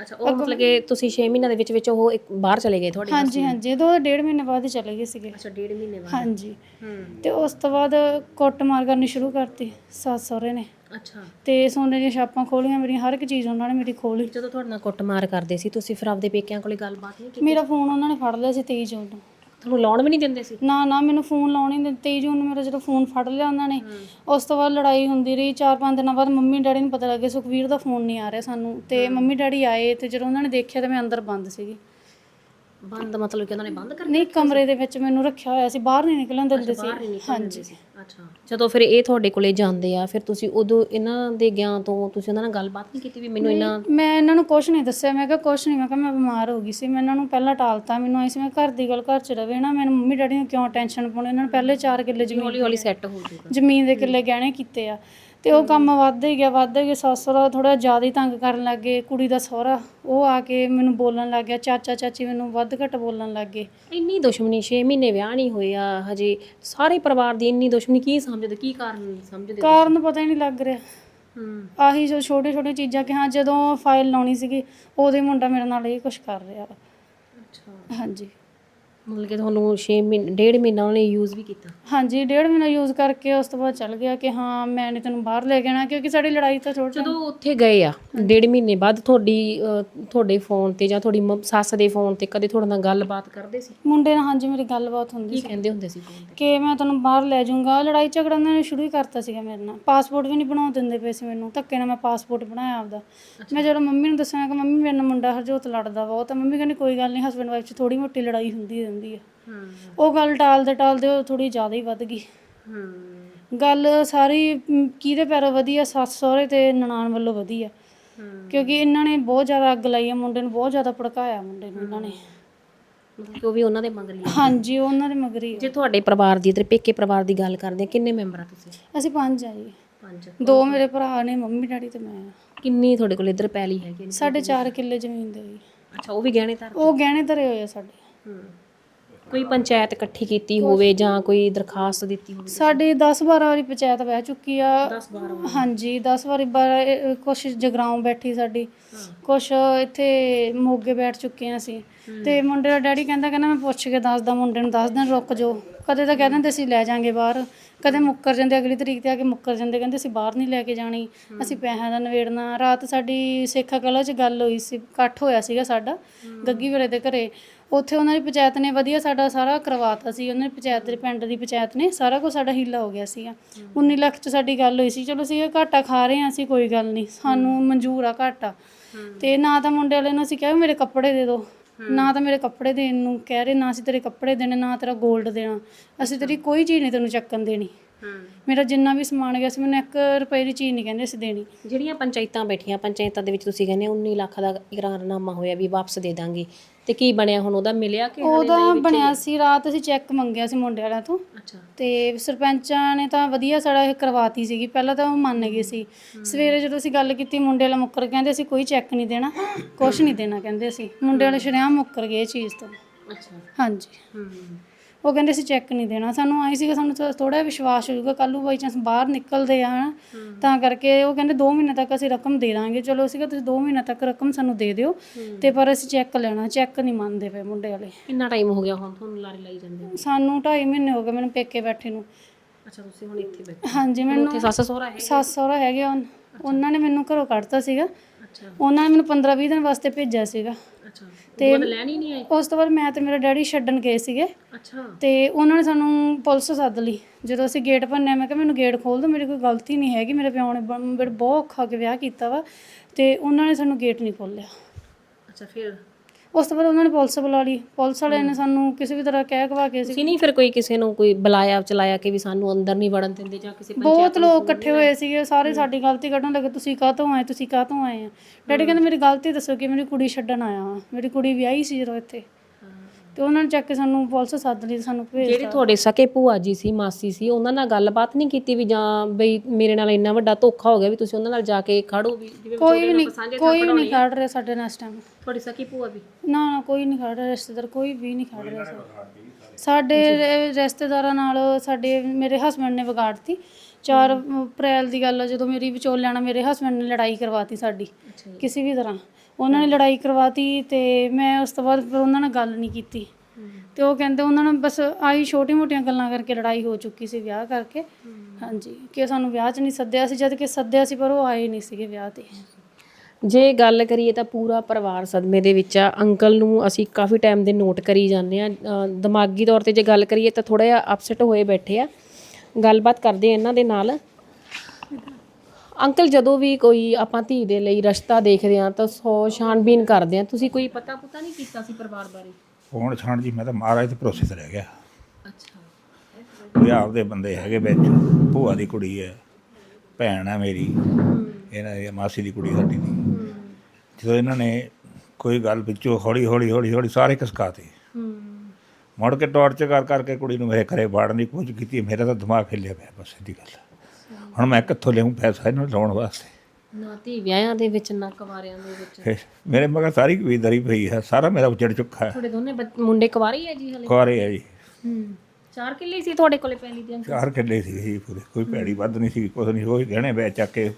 ਅੱਛਾ ਉਹ ਮਤਲਬ ਕਿ ਤੁਸੀਂ 6 ਮਹੀਨਿਆਂ ਦੇ ਵਿੱਚ ਵਿੱਚ ਉਹ ਇੱਕ ਬਾਹਰ ਚਲੇ ਗਏ ਤੁਹਾਡੇ ਹਾਂਜੀ ਹਾਂਜੀ ਦੋ ਡੇਢ ਮਹੀਨੇ ਬਾਅਦ ਹੀ ਚਲੇ ਗਏ ਸੀਗੇ। ਅੱਛਾ ਡੇਢ ਮਹੀਨੇ ਬਾਅਦ? ਹਾਂਜੀ। ਹੂੰ। ਤੇ ਉਸ ਤੋਂ ਬਾਅਦ ਕੁੱਟਮਾਰ ਕਰਨੀ ਸ਼ੁਰੂ ਕਰਤੀ ਸੱਸ ਸਹੁਰੇ ਨੇ। ਅੱਛਾ। ਤੇ ਸੋਨੇ ਦੀਆਂ ਛਾਪਾਂ ਖੋਲੀਆਂ ਮੇਰੀਆਂ ਹਰ ਇੱਕ ਚੀਜ਼ ਉਹਨਾਂ ਨੇ ਮੇਰੀ ਖੋਲੀ। ਜਦੋਂ ਤੁਹਾਡੇ ਨਾਲ ਕੁੱਟਮਾਰ ਕਰਦੇ ਸੀ ਤੁਸੀਂ ਫਿਰ ਆਪਦੇ ਪੇਕਿਆਂ ਕੋਲੇ ਗੱਲਬਾਤ ਨਹੀਂ ਕੀਤੀ? ਮੇਰਾ ਫੋਨ ਉਹਨਾਂ ਨੇ ਫੜ ਲਿਆ ਸੀ 23 ਜੂਨ ਨੂੰ ਤੁਹਾਨੂੰ ਲਾਉਣ ਵੀ ਨਹੀਂ ਦਿੰਦੇ ਸੀ? ਨਾ ਨਾ ਮੈਨੂੰ ਫੋਨ ਲਾਉਣ ਹੀ ਨਹੀਂ ਦਿੱਤੇ। 23 ਜੂਨ ਨੂੰ ਮੇਰਾ ਜਦੋਂ ਫੋਨ ਫੜ ਲਿਆ ਉਹਨਾਂ ਨੇ ਉਸ ਤੋਂ ਬਾਅਦ ਲੜਾਈ ਹੁੰਦੀ ਰਹੀ। 4-5 ਦਿਨਾਂ ਬਾਅਦ ਮੰਮੀ ਡੈਡੀ ਨੂੰ ਪਤਾ ਲੱਗਿਆ ਸੁਖਵੀਰ ਦਾ ਫੋਨ ਨਹੀਂ ਆ ਰਿਹਾ ਸਾਨੂੰ। ਤੇ ਮੰਮੀ ਡੈਡੀ ਆਏ ਤੇ ਜਦੋਂ ਉਹਨਾਂ ਨੇ ਦੇਖਿਆ ਤੇ ਮੈਂ ਅੰਦਰ ਬੰਦ ਸੀਗੀ। ਬੰਦ ਮਤਲਬ ਕਿ ਉਹਨਾਂ ਨੇ ਬੰਦ ਕਰ ਨਹੀਂ ਕਮਰੇ ਦੇ ਵਿੱਚ ਮੈਨੂੰ ਰੱਖਿਆ ਹੋਇਆ ਸੀ। ਬਾਹਰ ਨਹੀਂ ਨਿਕਲਣ ਦਿੰਦੇ ਸੀ। ਹਾਂਜੀ। ਅੱਛਾ। ਜਦੋਂ ਫਿਰ ਇਹ ਤੁਹਾਡੇ ਕੋਲੇ ਜਾਂਦੇ ਆ ਫਿਰ ਤੁਸੀਂ ਉਦੋਂ ਇਹਨਾਂ ਦੇ ਗਿਆਨ ਤੋਂ ਤੁਸੀਂ ਉਹਨਾਂ ਨਾਲ ਗੱਲਬਾਤ ਨਹੀਂ ਕੀਤੀ ਵੀ ਮੈਨੂੰ ਇਹਨਾਂ ਮੈਂ ਇਹਨਾਂ ਨੂੰ ਕੁਝ ਨਹੀਂ ਦੱਸਿਆ। ਮੈਂ ਕਿਹਾ ਕੁਝ ਨਹੀਂ ਮੈਂ ਕਿਹਾ ਮੈਂ ਬਿਮਾਰ ਹੋ ਗਈ ਸੀ। ਮੈਂ ਇਹਨਾਂ ਨੂੰ ਪਹਿਲਾਂ ਟਾਲਤਾ ਮੈਨੂੰ ਆਈ ਸੀ ਮੈਂ ਘਰ ਦੀ ਗੱਲ ਘਰ 'ਚ ਰਵੇ ਨਾ। ਮੈਨੂੰ ਮੰਮੀ ਡੈਡੀ ਨੂੰ ਕਿਉਂ ਟੈਨਸ਼ਨ ਪਾਉਣੀ? ਇਹਨਾਂ ਨੂੰ ਪਹਿਲੇ 4 ਕਿੱਲੇ ਜ਼ਮੀਨ ਹੌਲੀ ਹੌਲੀ ਸੈੱਟ ਹੋ ਜਾਊਗਾ। ਜ਼ਮੀਨ ਦੇ ਕਿੱਲੇ ਗਹਿਣੇ ਕੀਤੇ ਆ। ਤੇ ਉਹ ਕੰਮ ਵੱਧਦਾ ਹੀ ਗਿਆ ਵੱਧਦਾ ਗਿਆ। ਸੱਸ ਸਹੁਰਾ ਥੋੜਾ ਜ਼ਿਆਦਾ ਹੀ ਤੰਗ ਕਰਨ ਲੱਗ ਗਏ। ਕੁੜੀ ਦਾ ਸਹੁਰਾ ਉਹ ਆ ਕੇ ਮੈਨੂੰ ਬੋਲਣ ਲੱਗ ਗਿਆ। ਚਾਚਾ ਚਾਚੀ ਮੈਨੂੰ ਵੱਧ ਘੱਟ ਬੋਲਣ ਲੱਗ ਗਏ। ਇੰਨੀ ਦੁਸ਼ਮਣੀ 6 ਮਹੀਨੇ ਵਿਆਹ ਨਹੀਂ ਹੋਇਆ ਹਜੇ ਸਾਰੇ ਪਰਿਵਾਰ ਦੀ ਇੰਨੀ ਦੁਸ਼ਮਣੀ ਕੀ ਸਮਝਦੇ ਕੀ ਕਾਰਨ ਸਮਝਦੇ ਕਾਰਨ ਪਤਾ ਹੀ ਨਹੀਂ ਲੱਗ ਰਿਹਾ। ਹੂੰ। ਆਹੀ ਜੋ ਛੋਟੇ ਛੋਟੇ ਚੀਜ਼ਾਂ ਕਿ ਹਾਂ ਜਦੋਂ ਫਾਈਲ ਲਾਉਣੀ ਸੀਗੀ ਉਦੋਂ ਹੀ ਮੁੰਡਾ ਮੇਰੇ ਨਾਲ ਇਹ ਕੁਝ ਕਰ ਰਿਹਾ। ਅੱਛਾ। ਹਾਂਜੀ। ਮਤਲਬ ਕਿ ਤੁਹਾਨੂੰ 6 ਮਹੀਨੇ ਡੇਢ ਮਹੀਨਾ ਉਹਨੇ ਯੂਜ਼ ਵੀ ਕੀਤਾ? ਹਾਂਜੀ ਡੇਢ ਮਹੀਨਾ ਯੂਜ਼ ਕਰਕੇ ਉਸ ਤੋਂ ਬਾਅਦ ਚੱਲ ਗਿਆ ਕਿ ਹਾਂ ਮੈਂ ਨਹੀਂ ਤੈਨੂੰ ਬਾਹਰ ਲੈ ਕੇ ਆਣਾ ਕਿਉਂਕਿ ਸਾਡੀ ਲੜਾਈ ਤਾਂ ਥੋੜੀ ਜਦੋਂ ਉੱਥੇ ਗਏ ਆ ਡੇਢ ਮਹੀਨੇ ਬਾਅਦ ਤੁਹਾਡੀ ਅਹ, ਤੁਹਾਡੇ ਫੋਨ ਤੇ ਜਾਂ ਤੁਹਾਡੀ ਮੰਮ- ਸੱਸ ਦੇ ਫੋਨ ਤੇ ਕਦੇ ਤੁਹਾਡੇ ਨਾਲ ਗੱਲਬਾਤ ਕਰਦੇ ਸੀ? ਮੁੰਡੇ ਨਾਲ ਹਾਂਜੀ ਮੇਰੀ ਗੱਲਬਾਤ ਹੁੰਦੀ ਕੀ ਸੀ। ਕਹਿੰਦੇ ਹੁੰਦੇ ਸੀ ਫੋਨ ਤੇ? ਕਿ ਮੈਂ ਤੈਨੂੰ ਬਾਹਰ ਲੈ ਜਾਊਂਗਾ। ਲੜਾਈ ਝਗੜਾ ਉਹਨਾਂ ਨੇ ਸ਼ੁਰੂ ਹੀ ਕਰਤਾ ਸੀਗਾ ਮੇਰੇ ਨਾਲ। ਪਾਸਪੋਰਟ ਵੀ ਨਹੀਂ ਬਣਾਉਣ ਦਿੰਦੇ ਪਏ ਸੀ ਮੈਨੂੰ। ਧੱਕੇ ਨਾਲ ਮੈਂ ਪਾਸਪੋਰਟ ਬਣਾਇਆ ਆਪਦਾ। ਮੈਂ ਜਦੋਂ ਮੰਮੀ ਨੂੰ ਦੱਸਿਆ ਕਿ ਮੰਮੀ ਮੇਰੇ ਨਾਲ ਮੁੰਡਾ ਹਰਜੋਤ ਲੜਦਾ ਵਾ। ਉਹ ਤਾਂ ਮੰਮੀ ਕਹਿੰਦੀ ਕੋਈ ਗੱਲ ਨਹੀਂ ਹਸਬੰਡ ਵਾਈਫ 'ਚ ਥੋੜੀ ਮੋਟੀ ਲੜਾਈ ਹੁੰਦੀ ਰਹਿੰਦੀ ਹੈ ਹੂੰ। ਉਹ ਗੱਲ ਟਾਲਦੇ ਟਾਲਦੇ ਉਹ ਥੋੜੀ ਜ਼ਿਆਦਾ ਹੀ ਵੱਧ ਗਈ। ਹੂੰ। ਗੱਲ ਸਾਰੀ ਮ, ਕਿਹਦੇ ਪੈਰੋਂ ਵਧੀ ਆ ਸੱਸ ਸਹੁਰੇ ਤੇ ਨਨਾਣ ਵੱਲੋਂ ਵਧੀ ਆ ਕਿਉਂਕਿ ਇਹਨਾਂ ਨੇ ਬਹੁਤ ਜ਼ਿਆਦਾ ਅੱਗ ਲਾਈ ਆ ਮੁੰਡੇ ਨੂੰ ਬਹੁਤ ਜ਼ਿਆਦਾ ਭੜਕਾਇਆ ਮੁੰਡੇ ਨੂੰ ਇਹਨਾਂ ਨੇ। ਮਤਲਬ ਕਿ ਉਹ ਵੀ ਉਹਨਾਂ ਦੇ ਮਗਰ ਹੀ ਆ। ਹਾਂਜੀ ਉਹ ਉਹਨਾਂ ਦੇ ਮਗਰੀ ਆ। ਜੇ ਤੁਹਾਡੇ ਪਰਿਵਾਰ ਦੀ ਤੇ ਪੇਕੇ ਪਰਿਵਾਰ ਦੀ ਗੱਲ ਕਰਦੇ ਆ ਕਿੰਨੇ ਮੈਂਬਰ ਆ ਤੁਸੀਂ? ਅਸੀਂ ਪੰਜ ਆ ਜੀ। ਪੰਜ। ਦੋ ਮੇਰੇ ਭਰਾ ਨੇ ਮੰਮੀ ਡੈਡੀ ਤੇ ਮੈਂ। ਆ। ਕਿੰਨੀ ਤੁਹਾਡੇ ਕੋਲ ਇੱਧਰ ਪੈਲੀ ਹੈਗੀ? ਸਾਡੇ 4 ਕਿੱਲੇ ਜ਼ਮੀਨ ਦੇ ਜੀ। ਅੱਛਾ ਉਹ ਵੀ ਗਹਿਣੇ ਧਰ ਉਹ ਗਹਿਣੇ ਧਰੇ ਹੋਏ ਆ ਸਾਡੇ। ਕੋਈ ਪੰਚਾਇਤ ਇਕੱਠੀ ਕੀਤੀ ਹੋਵੇ ਜਾਂ ਕੋਈ ਦਰਖਾਸਤ ਦਿੱਤੀ ਹੋਵੇ? ਸਾਡੀ 10 12 ਵਾਰੀ ਪੰਚਾਇਤ ਬਹਿ ਚੁੱਕੀ ਆ। 10 12 ਹਾਂਜੀ 10 ਵਾਰੀ ਕੁਝ ਜਗਰਾਉਂ ਬੈਠੀ ਸਾਡੀ। ਕੁਝ ਇੱਥੇ ਮੋਗੇ ਬੈਠ ਚੁੱਕੇ ਆ ਅਸੀਂ। ਤੇ ਮੁੰਡੇ ਦਾ ਡੈਡੀ ਕਹਿੰਦਾ ਕਹਿੰਦਾ ਮੈਂ ਪੁੱਛ ਕੇ ਦੱਸਦਾ ਮੁੰਡੇ ਨੂੰ ਦੱਸ ਦਿਨ ਰੁਕ ਜਾਓ। ਕਦੇ ਤਾਂ ਕਹਿ ਦਿੰਦੇ ਅਸੀਂ ਲੈ ਜਾਾਂਗੇ ਬਾਹਰ। ਕਦੇ ਮੁੱਕਰ ਜਾਂਦੇ ਅਗਲੀ ਤਰੀਕ ਤੇ ਆ ਕੇ ਮੁੱਕਰ ਜਾਂਦੇ ਕਹਿੰਦੇ ਅਸੀਂ ਬਾਹਰ ਨਹੀਂ ਲੈ ਕੇ ਜਾਣੀ। ਅਸੀਂ ਪੈਸਿਆਂ ਦਾ ਨਵੇੜਨਾ ਰਾਤ ਸਾਡੀ ਸੇਖਾ ਕਲਾ 'ਚ ਗੱਲ ਹੋਈ ਸੀ ਇਕੱਠ ਹੋਇਆ ਸੀਗਾ ਸਾਡਾ ਗੱਗੀ ਵੇਲੇ ਦੇ ਘਰੇ। ਉੱਥੇ ਉਹਨਾਂ ਦੀ ਪੰਚਾਇਤ ਨੇ ਵਧੀਆ ਸਾਡਾ ਸਾਰਾ ਕਰਵਾਤਾ ਸੀ, ਉਹਨਾਂ ਦੀ ਪੰਚਾਇਤ ਦੇ ਪਿੰਡ ਦੀ ਪੰਚਾਇਤ ਨੇ ਸਾਰਾ ਕੁਝ ਸਾਡਾ ਹੀਲਾ ਹੋ ਗਿਆ ਸੀਗਾ। 19 ਲੱਖ 'ਚ ਸਾਡੀ ਗੱਲ ਹੋਈ ਸੀ, ਚਲੋ ਅਸੀਂ ਇਹ ਘਾਟਾ ਖਾ ਰਹੇ ਹਾਂ, ਅਸੀਂ ਕੋਈ ਗੱਲ ਨਹੀਂ, ਸਾਨੂੰ ਮਨਜ਼ੂਰ ਆ ਘਾਟਾ। ਤੇ ਨਾ ਤਾਂ ਮੁੰਡੇ ਵਾਲੇ ਨੂੰ ਅਸੀਂ ਕਿਹਾ ਵੀ ਮੇਰੇ ਕੱਪੜੇ ਦੇ ਦਿਓ ਨਾ ਤਾਂ ਮੇਰੇ ਕੱਪੜੇ ਦੇਣ ਨੂੰ ਕਹਿ ਰਹੇ, ਨਾ ਅਸੀਂ ਤੇਰੇ ਕੱਪੜੇ ਦੇਣੇ, ਨਾ ਤੇਰਾ 골ਡ ਦੇਣਾ, ਅਸੀਂ ਤੇਰੀ ਕੋਈ ਚੀਜ਼ ਨਹੀਂ ਤੈਨੂੰ ਚੱਕਣ ਦੇਣੀ। ਮੇਰਾ ਜਿੰਨਾ ਵੀ ਸਮਾਨ ਗਿਆ ਸੀ, ਮੈਨੂੰ 1 ਰੁਪਏ ਦੀ ਚੀਜ਼ ਨਹੀਂ ਕਹਿੰਦੇ ਅਸੀਂ ਦੇਣੀ। ਜਿਹੜੀਆਂ ਪੰਚਾਇਤਾਂ ਬੈਠੀਆਂ, ਪੰਚਾਇਤਾਂ ਦੇ ਵਿੱਚ ਤੁਸੀਂ ਕਹਿੰਦੇ ਹੋ 19 ਲੱਖ ਦਾ ਇਕਰਾਰਨਾਮਾ ਹੋਇਆ, ਵੀ ਵਾਪਸ ਦੇ ਦਾਂਗੇ। ਤੇ ਕੀ ਬਣਿਆ ਹੁਣ? ਉਹਦਾ ਮਿਲਿਆ ਕਿ ਉਹਦਾ ਬਣਿਆ ਸੀ ਰਾਤ ਅਸੀਂ ਚੈੱਕ ਮੰਗਿਆ ਸੀ ਮੁੰਡੇ ਵਾਲਿਆਂ ਤੋਂ। ਅੱਛਾ। ਤੇ ਸਰਪੰਚਾਂ ਨੇ ਤਾਂ ਵਧੀਆ ਸਾਡਾ ਇਹ ਕਰਵਾਤੀ ਸੀਗੀ। ਪਹਿਲਾਂ ਤਾਂ ਉਹ ਮੰਨ ਗਏ ਸੀ। ਸਵੇਰੇ ਜਦੋਂ ਅਸੀਂ ਗੱਲ ਕੀਤੀ ਮੁੰਡੇ ਵਾਲਾ ਮੁੱਕਰ ਕਹਿੰਦੇ ਅਸੀਂ ਕੋਈ ਚੈੱਕ ਨਹੀਂ ਦੇਣਾ ਕੁਝ ਨਹੀਂ ਦੇਣਾ ਕਹਿੰਦੇ ਅਸੀਂ। ਮੁੰਡੇ ਵਾਲੇ ਸ਼ਰਿਆਮ ਮੁੱਕਰ ਗਏ ਇਹ ਚੀਜ਼ ਤੋਂ। ਅੱਛਾ। ਹਾਂਜੀ। ਹੂੰ। ਉਹ ਕਹਿੰਦੇ ਅਸੀਂ ਚੈੱਕ ਨਹੀਂ ਦੇਣਾ। ਸਾਨੂੰ ਆਈ ਸੀਗਾ ਸਾਨੂੰ ਥੋੜਾ ਵਿਸ਼ਵਾਸ ਹੋ ਜਾਊਗਾ ਕੱਲ ਨੂੰ ਬਾਈ ਚਾਂਸ ਬਾਹਰ ਨਿਕਲਦੇ ਆ ਹਨਾ। ਤਾਂ ਕਰਕੇ ਉਹ ਕਹਿੰਦੇ 2 ਮਹੀਨੇ ਤੱਕ ਅਸੀਂ ਰਕਮ ਦੇ ਦਾਂਗੇ। ਚਲੋ ਸੀਗਾ ਤੁਸੀਂ 2 ਮਹੀਨੇ ਤੱਕ ਰਕਮ ਸਾਨੂੰ ਦੇ ਦਿਓ। ਤੇ ਪਰ ਅਸੀਂ ਚੈੱਕ ਲੈਣਾ ਚੈੱਕ ਨਹੀਂ ਮੰਨਦੇ ਪਏ ਮੁੰਡੇ ਵਾਲੇ। ਕਿੰਨਾ ਟਾਈਮ ਹੋ ਗਿਆ ਹੁਣ ਤੁਹਾਨੂੰ ਲਾਰੇ ਲਾਈ ਜਾਂਦੇ? ਸਾਨੂੰ 2.5 ਮਹੀਨੇ ਹੋ ਗਏ ਮੈਨੂੰ ਪੇਕੇ ਬੈਠੇ ਨੂੰ। ਅੱਛਾ ਤੁਸੀਂ ਹੁਣ ਇੱਥੇ ਬੈਠੇ ਹਾਂਜੀ ਮੈਨੂੰ ਸੱਸ ਸਹੁਰਾ ਹੈ ਸੱਸ ਸਹੁਰਾ ਹੈਗੇ ਉਹਨਾਂ ਨੇ ਮੈਨੂੰ ਘਰੋਂ ਕੱਢਤਾ ਸੀਗਾ। ਅੱਛਾ। ਉਹਨਾਂ ਨੇ ਮੈਨੂੰ 15 20 ਦਿਨ ਵਾਸਤੇ ਭੇਜਿਆ ਸੀਗਾ। ਅੱਛਾ। ਤੇ ਲੈਣ ਹੀ ਨਹੀਂ ਆਏ? ਉਸ ਤੋਂ ਬਾਅਦ ਮੈਂ ਤੇ ਮੇਰਾ ਡੈਡੀ ਛੱਡਣ ਗਏ ਸੀਗੇ। ਅੱਛਾ। ਤੇ ਉਹਨਾਂ ਨੇ ਸਾਨੂੰ ਪੁਲਿਸ ਸੱਦ ਲਈ। ਜਦੋਂ ਅਸੀਂ ਗੇਟ ਭੰਨਿਆ ਮੈਂ ਕਿਹਾ ਮੈਨੂੰ ਗੇਟ ਖੋਲ ਦਿਓ ਮੇਰੀ ਕੋਈ ਗਲਤੀ ਨਹੀਂ ਹੈਗੀ ਮੇਰੇ ਪਿਓ ਨੇ ਬ- ਮੇਰੇ ਬਹੁਤ ਔਖਾ ਕੇ ਵਿਆਹ ਕੀਤਾ ਵਾ। ਤੇ ਉਹਨਾਂ ਨੇ ਸਾਨੂੰ ਗੇਟ ਨਹੀਂ ਖੋਲ੍ਹਿਆ। ਅੱਛਾ ਫਿਰ? ਉਸ ਤੋਂ ਬਾਅਦ ਉਹਨਾਂ ਨੇ ਪੁਲਿਸ ਬੁਲਾ ਲਈ। ਪੁਲਿਸ ਵਾਲਿਆਂ ਨੇ ਸਾਨੂੰ ਕਿਸੇ ਵੀ ਤਰ੍ਹਾਂ ਕਹਿ ਕਵਾ ਕੇ ਸੀ ਤੁਸੀਂ ਨਹੀਂ ਫਿਰ ਕੋਈ ਕਿਸੇ ਨੂੰ ਕੋਈ ਬੁਲਾਇਆ ਚਲਾਇਆ ਕਿ ਵੀ ਸਾਨੂੰ ਅੰਦਰ ਨਹੀਂ ਵੜਨ ਦਿੰਦੇ ਜਾਂ ਕਿਸੇ ਬਹੁਤ ਲੋਕ ਇਕੱਠੇ ਹੋਏ ਸੀਗੇ ਸਾਰੇ ਸਾਡੀ ਗਲਤੀ ਕੱਢਣ ਲੱਗੇ ਤੁਸੀਂ ਕਾਹਤੋਂ ਆਏ? ਤੁਸੀਂ ਕਾਹਤੋਂ ਆਏ ਆ? ਡੈਡੀ ਕਹਿੰਦੇ ਮੇਰੀ ਗਲਤੀ ਦੱਸੋ ਕਿ ਮੇਰੀ ਕੁੜੀ ਛੱਡਣ ਆਇਆ ਹਾਂ। ਮੇਰੀ ਕੁੜੀ ਵਿਆਹੀ ਸੀ ਜਦੋਂ ਇੱਥੇ। ਤੇ ਉਹਨਾਂ ਨੇ ਚੱਕ ਕੇ ਸਾਨੂੰ ਪੁਲਿਸ ਸੱਦ ਲਈ ਸਾਨੂੰ ਭੇਜ ਜਿਹੜੇ ਤੁਹਾਡੇ ਸਕੇ ਭੂਆ ਜੀ ਸੀ ਮਾਸੀ ਸੀ ਉਹਨਾਂ ਨਾਲ ਗੱਲਬਾਤ ਨਹੀਂ ਕੀਤੀ ਵੀ ਜਾਂ ਬਈ ਮੇਰੇ ਨਾਲ ਇੰਨਾ ਵੱਡਾ ਧੋਖਾ ਹੋ ਗਿਆ ਵੀ ਤੁਸੀਂ ਉਹਨਾਂ ਨਾਲ ਜਾ ਕੇ ਖੜੋ ਵੀ ਜਿਵੇਂ ਕੋਈ ਵੀ ਨਹੀਂ ਕੋਈ ਵੀ ਨਹੀਂ ਖੜ ਰਿਹਾ ਸਾਡੇ ਨਾਲ ਇਸ ਟਾਈਮ ਤੁਹਾਡੀ ਸਕੀ ਭੂਆ ਵੀ? ਨਾ ਨਾ ਕੋਈ ਨਹੀਂ ਖੜ ਰਿਹਾ ਰਿਸ਼ਤੇਦਾਰ ਕੋਈ ਵੀ ਨਹੀਂ ਖੜ ਰਿਹਾ ਸਾਡੇ। ਰਿਸ਼ਤੇਦਾਰਾਂ ਨਾਲ ਸਾਡੇ ਮੇਰੇ ਹਸਬੰਡ ਨੇ ਵਿਗਾੜਤੀ 4 ਅਪ੍ਰੈਲ ਦੀ ਗੱਲ ਜਦੋਂ ਮੇਰੀ ਵਿਚੋਲਿਆਂ ਨਾਲ ਮੇਰੇ ਹਸਬੰਡ ਨੇ ਲੜਾਈ ਕਰਵਾਤੀ ਸਾਡੀ। ਕਿਸੇ ਵੀ ਤਰ੍ਹਾਂ। ਉਹਨਾਂ ਨੇ ਲੜਾਈ ਕਰਵਾਤੀ ਤੇ ਮੈਂ ਉਸ ਤੋਂ ਬਾਅਦ ਫਿਰ ਉਹਨਾਂ ਨਾਲ ਗੱਲ ਨਹੀਂ ਕੀਤੀ। ਤੇ ਉਹ ਕਹਿੰਦੇ ਉਹਨਾਂ ਨਾਲ ਬਸ ਆਈ ਛੋਟੀ ਮੋਟੀਆਂ ਗੱਲਾਂ ਕਰਕੇ ਲੜਾਈ ਹੋ ਚੁੱਕੀ ਸੀ ਵਿਆਹ ਕਰਕੇ। ਹਾਂਜੀ, ਕਿ ਸਾਨੂੰ ਵਿਆਹ 'ਚ ਨਹੀਂ ਸੱਦਿਆ ਸੀ, ਜਦ ਕਿ ਸੱਦਿਆ ਸੀ, ਪਰ ਉਹ ਆਏ ਨਹੀਂ ਸੀਗੇ ਵਿਆਹ ਤੇ। ਜੇ ਗੱਲ ਕਰੀਏ ਤਾਂ ਪੂਰਾ ਪਰਿਵਾਰ ਸਦਮੇ ਦੇ ਵਿੱਚ ਆ। ਅੰਕਲ ਨੂੰ ਅਸੀਂ ਕਾਫੀ ਟਾਈਮ ਦੇ ਨੋਟ ਕਰੀ ਜਾਂਦੇ ਆ ਦਿਮਾਗੀ ਤੌਰ ਤੇ ਜੇ ਗੱਲ ਕਰੀਏ ਤਾਂ ਥੋੜਾ ਜਿਹਾ ਅਪਸੈਟ ਹੋਏ ਬੈਠੇ ਆ। ਗੱਲਬਾਤ ਕਰਦੇ ਆ ਇਹਨਾਂ ਦੇ ਨਾਲ। ਅੰਕਲ ਜਦੋਂ ਵੀ ਕੋਈ ਆਪਾਂ ਧੀ ਦੇ ਲਈ ਰਸਤਾ ਦੇਖਦੇ ਆ ਤਾਂ ਸੌ ਛਾਣਬੀਨ ਕਰਦੇ ਆ ਤੁਸੀਂ ਕੋਈ ਪਤਾ ਪੁਤਾ ਨਹੀਂ ਕੀਤਾ ਸੀ ਪਰਿਵਾਰ ਬਾਰੇ? ਕੌਣ ਛਾਣ ਜੀ? ਮੈਂ ਤਾਂ ਮਹਾਰਾਜ ਦੇ ਭਰੋਸੇ ਤੇ ਰਹਿ ਗਿਆ। ਅੱਛਾ। ਵੀ ਆਪਦੇ ਬੰਦੇ ਹੈਗੇ ਵਿੱਚ। ਭੂਆ ਦੀ ਕੁੜੀ ਹੈ ਭੈਣ ਹੈ ਮੇਰੀ। ਇਹਨਾਂ ਦੀ ਮਾਸੀ ਦੀ ਕੁੜੀ ਸਾਡੀ ਦੀ। ਜਦੋਂ ਇਹਨਾਂ ਨੇ ਕੋਈ ਗੱਲ ਵਿੱਚੋਂ ਹੌਲੀ ਹੌਲੀ ਹੌਲੀ ਹੌਲੀ ਸਾਰੇ ਕਸਕਾਤੇ ਮੁੜ ਕੇ ਟਾਰਚ ਕਰ ਕਰਕੇ ਕੁੜੀ ਨੂੰ ਮੇਰੇ ਘਰੇ ਵਾੜਨ ਦੀ ਕੋਸ਼ਿਸ਼ ਕੀਤੀ। ਮੇਰਾ ਤਾਂ ਦਿਮਾਗ ਹਿੱਲਿਆ ਪਿਆ ਬਸ ਸਿੱਧੀ ਗੱਲ ਹੁਣ ਮੈਂ ਕਿੱਥੋਂ ਲਿਆਉਂ ਪੈਸਾ ਇਹਨੂੰ ਲਾਉਣ ਵਾਸਤੇ? ਨਾ ਧੀ ਵਿਆਹਾਂ ਦੇ ਵਿੱਚ ਨਾ ਕੁਵਾਰਿਆਂ ਦੇ ਵਿੱਚ। ਫਿਰ ਮੇਰੇ ਮਗਰ ਸਾਰੀ ਕਬੀਲਦਾਰੀ ਪਈ ਹੈ ਸਾਰਾ ਮੇਰਾ ਉਜੜ ਚੁੱਕਾ ਹੈ। ਤੁਹਾਡੇ ਦੋਨੇ ਬੱਚ- ਮੁੰਡੇ ਕੁਵਾਰੇ ਹੀ ਜੀ ਹਲੇ? ਕੁਆਰੇ ਹੈ ਜੀ। ਹੂੰ ਚਾਰ ਕਿੱਲੇ ਸੀ ਤੁਹਾਡੇ ਕੋਲੇ ਪਹਿਲੀ ਦਿਨ? ਚਾਰ ਕਿੱਲੇ ਸੀ ਜੀ ਪੂਰੇ ਕੋਈ ਭੈੜੀ ਵੱਧ ਨਹੀਂ ਸੀ ਕੁਛ ਨਹੀਂ ਕੋਈ ਗਹਿਣੇ ਵੇਚ ਚੱਕ ਕੇ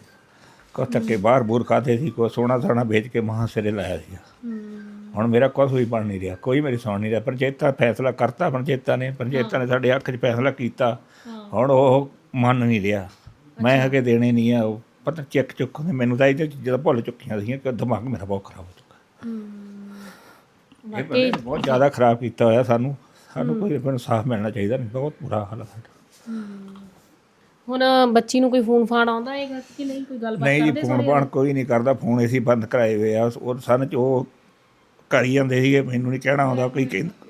ਕੁਛ ਚੱਕ ਬਾਹਰ ਬੂਰ ਖਾਦੇ ਸੀ ਕੋਈ ਸੋਨਾ ਸਾਣਾ ਵੇਚ ਕੇ ਮਹਾਂ ਸਿਰੇ ਲਾਇਆ ਸੀ। ਹੁਣ ਮੇਰਾ ਕੁਛ ਵੀ ਬਣ ਨਹੀਂ ਰਿਹਾ ਕੋਈ ਮੇਰੀ ਸੁਣ ਨਹੀਂ ਰਿਹਾ ਪੰਚਾਇਤਾਂ ਫੈਸਲਾ ਕਰਤਾ ਪੰਚਾਇਤਾਂ ਨੇ ਪੰਚਾਇਤਾਂ ਨੇ ਸਾਡੇ ਹੱਕ 'ਚ ਫੈਸਲਾ ਕੀਤਾ। ਹੁਣ ਉਹ ਮੰਨ ਨਹੀਂ ਰਿਹਾ। ਮੈਂ ਹਗੇ ਦੇਣੇ ਨਹੀਂ ਆ ਉਹ ਪਤਾ ਚੈੱਕ ਚੁੱਕ ਹੁੰਦੇ ਮੈਨੂੰ ਤਾਂ ਇਹਦੇ ਜਦੋਂ ਭੁੱਲ ਚੁੱਕੀਆਂ ਸੀ ਕਿ ਦਿਮਾਗ ਮੇਰਾ ਬਹੁਤ ਖਰਾਬ ਹੋ ਚੁੱਕਾ। ਇਹ ਬੰਦੇ ਨੇ ਬਹੁਤ ਜ਼ਿਆਦਾ ਖਰਾਬ ਕੀਤਾ ਹੋਇਆ ਸਾਨੂੰ ਸਾਨੂੰ ਕੋਈ ਇਨਸਾਫ ਮਿਲਣਾ ਚਾਹੀਦਾ ਨਹੀਂ ਬਹੁਤ ਬੁਰਾ ਹਾਲ ਹੈ ਸਾਡਾ। ਹੁਣ ਬੱਚੀ ਨੂੰ ਕੋਈ ਫੋਨ ਫਾਨ ਆਉਂਦਾ ਹੈਗਾ ਕਿ ਨਹੀਂ ਕੋਈ ਗੱਲਬਾਤ ਨਹੀਂ ਜੀ ਕਰਦੇ ਫੋਨ ਬਾਣ ਕੋਈ ਨਹੀਂ ਕਰਦਾ ਫੋਨ ਅਸੀਂ ਬੰਦ ਕਰਾਏ ਹੋਏ ਆ ਉਹ ਸਨ ਚ ਉਹ ਕਰੀ ਜਾਂਦੇ ਸੀਗੇ ਮੈਨੂੰ ਨਹੀਂ ਕਹਿਣਾ ਆਉਂਦਾ ਕੋਈ ਕਹਿੰਦਾ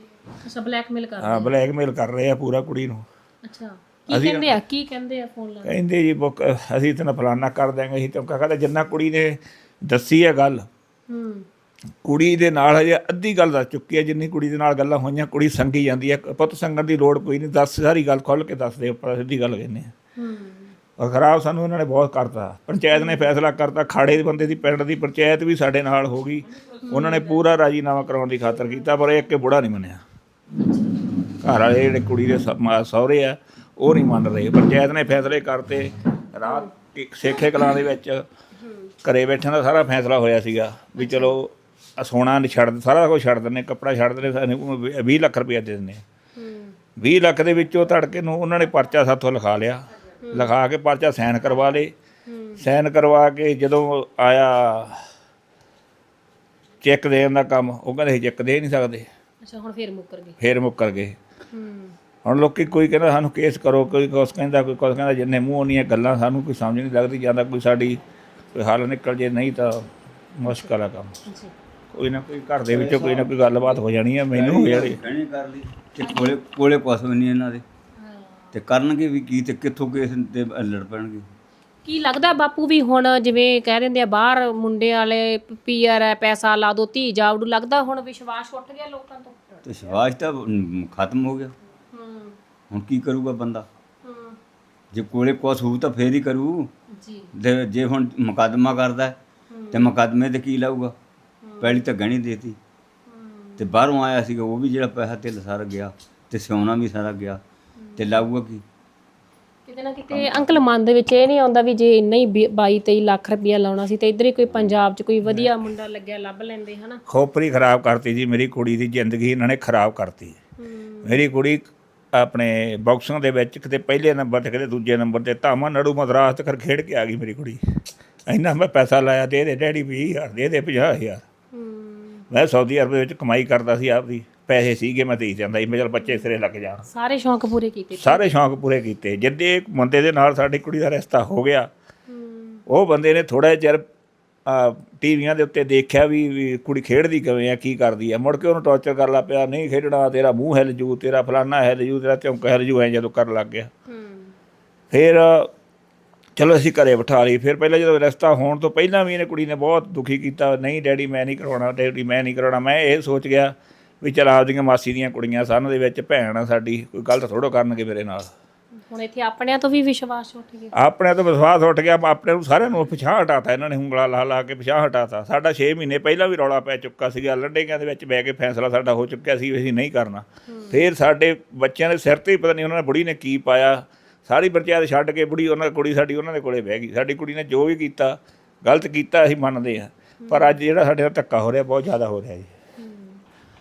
ਅੱਛਾ ਬਲੈਕਮੇਲ ਕਰ ਹਾਂ ਬਲੈਕਮੇਲ ਕਰ ਰਹੇ ਆ ਪੂਰਾ ਕੁੜੀ ਨੂੰ। ਅੱਛਾ। ਕੀ ਕਹਿੰਦੇ ਆ? ਕੀ ਕਹਿੰਦੇ ਆ ਫੋਨ ਲਾ ਕਹਿੰਦੇ ਜੀ ਬੁੱਕ ਅਸੀਂ ਤੈਨੂੰ ਫਲਾਨਾ ਕਰ ਦਿਆਂਗੇ ਅਸੀਂ ਤੈਨੂੰ ਕਹਿੰਦਾ ਜਿੰਨਾ ਕੁੜੀ ਨੇ ਦੱਸੀ ਹੈ ਗੱਲ ਹੂੰ। ਕੁੜੀ ਦੇ ਨਾਲ ਹਜੇ ਅੱਧੀ ਗੱਲ ਦੱਸ ਚੁੱਕੀ ਹੈ ਜਿੰਨੀ ਕੁੜੀ ਦੇ ਨਾਲ ਗੱਲਾਂ ਹੋਈਆਂ ਕੁੜੀ ਸੰਗੀ ਜਾਂਦੀ ਹੈ ਪੁੱਤ ਸੰਗਣ ਦੀ ਲੋੜ ਕੋਈ ਨਹੀਂ ਦੱਸ ਸਾਰੀ ਗੱਲ ਖੁੱਲ ਕੇ ਦੱਸ ਦੇ ਉੱਪਰ ਸਿੱਧੀ ਗੱਲ ਕਹਿੰਦੇ ਆ। ਹੂੰ। ਖਰਾਬ ਸਾਨੂੰ ਇਹਨਾਂ ਨੇ ਬਹੁਤ ਕਰਤਾ। ਪੰਚਾਇਤ ਨੇ ਫੈਸਲਾ ਕਰਤਾ ਖਾੜੇ ਦੇ ਬੰਦੇ ਦੀ ਪਿੰਡ ਦੀ ਪੰਚਾਇਤ ਵੀ ਸਾਡੇ ਨਾਲ ਹੋ ਗਈ। ਉਹਨਾਂ ਨੇ ਪੂਰਾ ਰਾਜੀਨਾਮਾ ਕਰਾਉਣ ਦੀ ਖਾਤਰ ਕੀਤਾ ਪਰ ਇਹ ਇੱਕ ਬੁੜਾ ਨਹੀਂ ਮੰਨਿਆ। ਘਰ ਵਾਲੇ ਜਿਹੜੇ ਕੁੜੀ ਦੇ ਸਹੁਰੇ ਆ ਉਹ ਨਹੀਂ ਮੰਨ ਰਹੇ। ਪੰਚਾਇਤ ਨੇ ਫੈਸਲੇ ਕਰਤੇ ਰਾਤ ਇੱਕ ਸੇਖੇ ਕਲਾਂ ਦੇ ਵਿੱਚ ਘਰੇ ਬੈਠਣ ਦਾ ਸਾਰਾ ਫੈਸਲਾ ਹੋਇਆ ਸੀਗਾ ਵੀ ਚਲੋ ਆਹ ਸੋਨਾ ਨਹੀਂ ਛੱਡ ਸਾਰਾ ਕੁਝ ਛੱਡ ਦਿੰਦੇ ਕੱਪੜਾ ਛੱਡ ਦਿੰਦੇ ਸਾਨੂੰ 20 ਲੱਖ ਰੁਪਏ ਦੇ ਦਿੰਦੇ ਆ। 20 ਲੱਖ ਦੇ ਵਿੱਚੋਂ ਧੜਕੇ ਨੂੰ ਉਹਨਾਂ ਨੇ ਪਰਚਾ ਸਾਥੋਂ ਲਿਖਾ ਲਿਆ। ਲਿਖਾ ਕੇ ਪਰਚਾ ਸਾਈਨ ਕਰਵਾ ਲਏ। ਸਾਈਨ ਕਰਵਾ ਕੇ ਜਦੋਂ ਆਇਆ ਚੈੱਕ ਦੇਣ ਦਾ ਕੰਮ ਉਹ ਕਹਿੰਦੇ ਅਸੀਂ ਚੈੱਕ ਦੇ ਨਹੀਂ ਸਕਦੇ। ਅੱਛਾ ਹੁਣ ਫੇਰ ਮੁੱਕਰ ਗਏ। ਫੇਰ ਮੁੱਕਰ ਗਏ। ਹੂੰ। ਹੁਣ ਲੋਕੀ ਕੋਈ ਕਹਿੰਦਾ ਸਾਨੂੰ ਕੇਸ ਕਰੋ ਕੋਈ ਕੁਛ ਕਹਿੰਦਾ ਕੋਈ ਕੁਛ ਕਹਿੰਦਾ ਜਿੰਨੇ ਮੂੰਹ ਉਹਨੀਆਂ ਗੱਲਾਂ ਸਾਨੂੰ ਕੋਈ ਸਮਝ ਨਹੀਂ ਲੱਗਦੀ ਜਾਂਦਾ ਕੋਈ ਸਾਡੀ ਕੋਈ ਹੱਲ ਨਿਕਲ ਜੇ ਨਹੀਂ ਤਾਂ ਮੁਸ਼ਕਲ ਆ ਕੰਮ। ਕੋਈ ਨਾ ਕੋਈ ਘਰ ਦੇ ਵਿੱਚੋਂ ਕੋਈ ਨਾ ਕੋਈ ਗੱਲਬਾਤ ਹੋ ਜਾਣੀ ਹੈ ਮੈਨੂੰ ਹੋ ਜਾਣੀ ਕਹਿਣੀ ਕਰ ਲਈ ਤੇ ਕੋਲੇ ਕੋਲੇ ਵੀ ਨਹੀਂ ਇਹਨਾਂ ਦੇ। ਤੇ ਕਰਨਗੇ ਵੀ ਕੀ ਤੇ ਕਿੱਥੋਂ ਕਿਸ ਤੇ ਲੜ ਪੈਣਗੇ? ਕੀ ਲੱਗਦਾ ਬਾਪੂ ਵੀ ਹੁਣ ਜਿਵੇਂ ਕਹਿ ਦਿੰਦੇ ਆ ਬਾਹਰ ਮੁੰਡੇ ਵਾਲੇ ਪੀਆਰ ਹੈ ਪੈਸਾ ਲਾ ਦੋ ਧੀ ਜਾਵੜੂ ਲੱਗਦਾ ਹੁਣ ਵਿਸ਼ਵਾਸ ਉੱਠ ਗਿਆ ਲੋਕਾਂ ਤੋਂ? ਤੇ ਵਿਸ਼ਵਾਸ ਤਾਂ ਖਤਮ ਹੋ ਗਿਆ। ਹੁਣ ਕੀ ਕਰੂਗਾ ਬੰਦਾ? ਹੂੰ। ਜੇ ਕੋਲੇ ਕੁਛ ਹੋਊ ਤਾਂ ਫੇਰ ਹੀ ਕਰੂ। ਜੀ। ਜੇ ਹੁਣ ਮੁਕੱਦਮਾ ਕਰਦਾ ਹੈ, ਤੇ ਮੁਕੱਦਮੇ ਤੇ ਕੀ ਲਾਊਗਾ? ਪਹਿਲੀ ਤਾਂ ਗਹਿਣੀ ਦੇਤੀ। ਤੇ ਬਾਹਰੋਂ ਆਇਆ ਸੀਗਾ ਉਹ ਵੀ ਜਿਹੜਾ ਪੈਸਾ ਤੇ ਸਾਰਾ ਗਿਆ ਤੇ ਸਿਉਣਾ ਵੀ ਸਾਰਾ ਗਿਆ ਤੇ ਲਾਊਗਾ ਕੀ? ਕਿਤੇ ਨਾ ਕਿਤੇ ਅੰਕਲ ਮਨ ਦੇ ਵਿੱਚ ਇਹ ਨਹੀਂ ਆਉਂਦਾ ਵੀ ਜੇ ਇੰਨਾ ਹੀ 22 23 ਲੱਖ ਰੁਪਇਆ ਲਾਉਣਾ ਸੀ ਤੇ ਇੱਧਰ ਹੀ ਕੋਈ ਪੰਜਾਬ 'ਚ ਕੋਈ ਵਧੀਆ ਮੁੰਡਾ ਲੱਗਿਆ ਲੱਭ ਲੈਂਦੇ ਹਨਾ? ਖੋਪਰੀ ਖਰਾਬ ਕਰਤੀ ਜੀ ਮੇਰੀ ਕੁੜੀ ਦੀ ਜ਼ਿੰਦਗੀ ਇਹਨਾਂ ਨੇ ਖਰਾਬ ਕਰਤੀ। ਮੇਰੀ ਕੁੜੀ ਆਪਣੇ ਬਾਕਸਿੰਗ ਦੇ ਵਿੱਚ ਕਿਤੇ ਪਹਿਲੇ ਨੰਬਰ ਤੇ ਕਿਤੇ ਦੂਜੇ ਨੰਬਰ ਤੇ ਧਾਮਾ ਨੜੂ ਮਦਰਾਸ ਤੱਕ ਖੇਡ ਕੇ ਆ ਗਈ ਮੇਰੀ ਕੁੜੀ। ਇੰਨਾ ਮੈਂ ਪੈਸਾ ਲਾਇਆ ਦੇ ਦੇ ਡੈਡੀ 20000 ਦੇ ਦੇ 50000 ਮੈਂ ਸਾਊਦੀ ਅਰਬ ਦੇ ਵਿੱਚ ਕਮਾਈ ਕਰਦਾ ਸੀ ਆਪਦੀ ਪੈਸੇ ਸੀਗੇ ਮੈਂ ਦੇ ਜਾਂਦਾ ਸੀ ਮੈਂ ਚਲ ਬੱਚੇ ਸਿਰੇ ਲੱਗ ਜਾਣ। ਸਾਰੇ ਸ਼ੌਂਕ ਪੂਰੇ ਕੀਤੇ। ਸਾਰੇ ਸ਼ੌਂਕ ਪੂਰੇ ਕੀਤੇ। ਜਿੱਦੇ ਇੱਕ ਬੰਦੇ ਦੇ ਨਾਲ ਸਾਡੀ ਕੁੜੀ ਦਾ ਰਿਸ਼ਤਾ ਹੋ ਗਿਆ ਉਹ ਬੰਦੇ ਨੇ ਥੋੜਾ ਚਿਰ ਟੀਵੀਆਂ ਦੇ ਉੱਤੇ ਦੇਖਿਆ ਵੀ ਕੁੜੀ ਖੇਡਦੀ ਕਿਵੇਂ ਆ ਕੀ ਕਰਦੀ ਆ। ਮੁੜ ਕੇ ਉਹਨੂੰ ਟੌਰਚਰ ਕਰ ਲਾ ਪਿਆ ਨਹੀਂ ਖੇਡਣਾ ਤੇਰਾ ਮੂੰਹ ਹਿੱਲ ਜੂ ਤੇਰਾ ਫਲਾਨਾ ਹਿੱਲ ਜੂ ਤੇਰਾ ਚੌਂਕ ਹਿੱਲ ਜੂ ਐ ਜਦੋਂ ਕਰਨ ਲੱਗ ਗਿਆ। ਫਿਰ ਚਲੋ ਅਸੀਂ ਘਰੇ ਬਿਠਾ ਲਈ। ਫਿਰ ਪਹਿਲਾਂ ਜਦੋਂ ਰਿਸ਼ਤਾ ਹੋਣ ਤੋਂ ਪਹਿਲਾਂ ਵੀ ਇਹਨੇ ਕੁੜੀ ਨੇ ਬਹੁਤ ਦੁਖੀ ਕੀਤਾ ਨਹੀਂ ਡੈਡੀ ਮੈਂ ਨਹੀਂ ਕਰਾਉਣਾ ਡੈਡੀ ਮੈਂ ਨਹੀਂ ਕਰਾਉਣਾ। ਮੈਂ ਇਹ ਸੋਚ ਗਿਆ ਵੀ ਚਲ ਆਪਦੀਆਂ ਮਾਸੀ ਦੀਆਂ ਕੁੜੀਆਂ ਸਨ ਦੇ ਵਿੱਚ ਭੈਣ ਆ ਸਾਡੀ ਕੋਈ ਗਲਤ ਥੋੜੋ ਕਰਨਗੇ ਮੇਰੇ ਨਾਲ। ਹੁਣ ਇੱਥੇ ਆਪਣਿਆਂ ਤੋਂ ਵੀ ਵਿਸ਼ਵਾਸ ਉੱਠ ਗਿਆ। ਆਪਣੇ ਤੋਂ ਵਿਸ਼ਵਾਸ ਉੱਠ ਗਿਆ ਆਪਣੇ ਨੂੰ ਸਾਰਿਆਂ ਨੂੰ ਪਿਛਾਂਹ ਹਟਾਤਾ ਇਹਨਾਂ ਨੇ ਉਂਗਲਾ ਲਾ ਲਾ ਕੇ ਪਿਛਾਂਹ ਹਟਾਤਾ। ਸਾਡਾ 6 ਮਹੀਨੇ ਪਹਿਲਾਂ ਵੀ ਰੌਲਾ ਪੈ ਚੁੱਕਾ ਸੀਗਾ ਲੰਡੇਗਾਂ ਦੇ ਵਿੱਚ ਬਹਿ ਕੇ ਫੈਸਲਾ ਸਾਡਾ ਹੋ ਚੁੱਕਿਆ ਸੀ ਅਸੀਂ ਨਹੀਂ ਕਰਨਾ। ਫਿਰ ਸਾਡੇ ਬੱਚਿਆਂ ਦੇ ਸਿਰ ਤੇ ਹੀ ਪਤਾ ਨਹੀਂ ਉਹਨਾਂ ਨੇ ਬੁੜੀ ਨੇ ਕੀ ਪਾਇਆ। ਸਾਰੀ ਪੰਚਾਇਤ ਛੱਡ ਕੇ ਬੁੜੀ ਉਹਨਾਂ ਕੁੜੀ ਸਾਡੀ ਉਹਨਾਂ ਦੇ ਕੋਲੇ ਬਹਿ ਗਈ। ਸਾਡੀ ਕੁੜੀ ਨੇ ਜੋ ਵੀ ਕੀਤਾ ਗਲਤ ਕੀਤਾ ਅਸੀਂ ਮੰਨਦੇ ਹਾਂ। ਪਰ ਅੱਜ ਜਿਹੜਾ ਸਾਡੇ ਨਾਲ ਧੱਕਾ ਹੋ ਰਿਹਾ ਬਹੁਤ ਜ਼ਿਆਦਾ ਹੋ ਰਿਹਾ ਜੀ।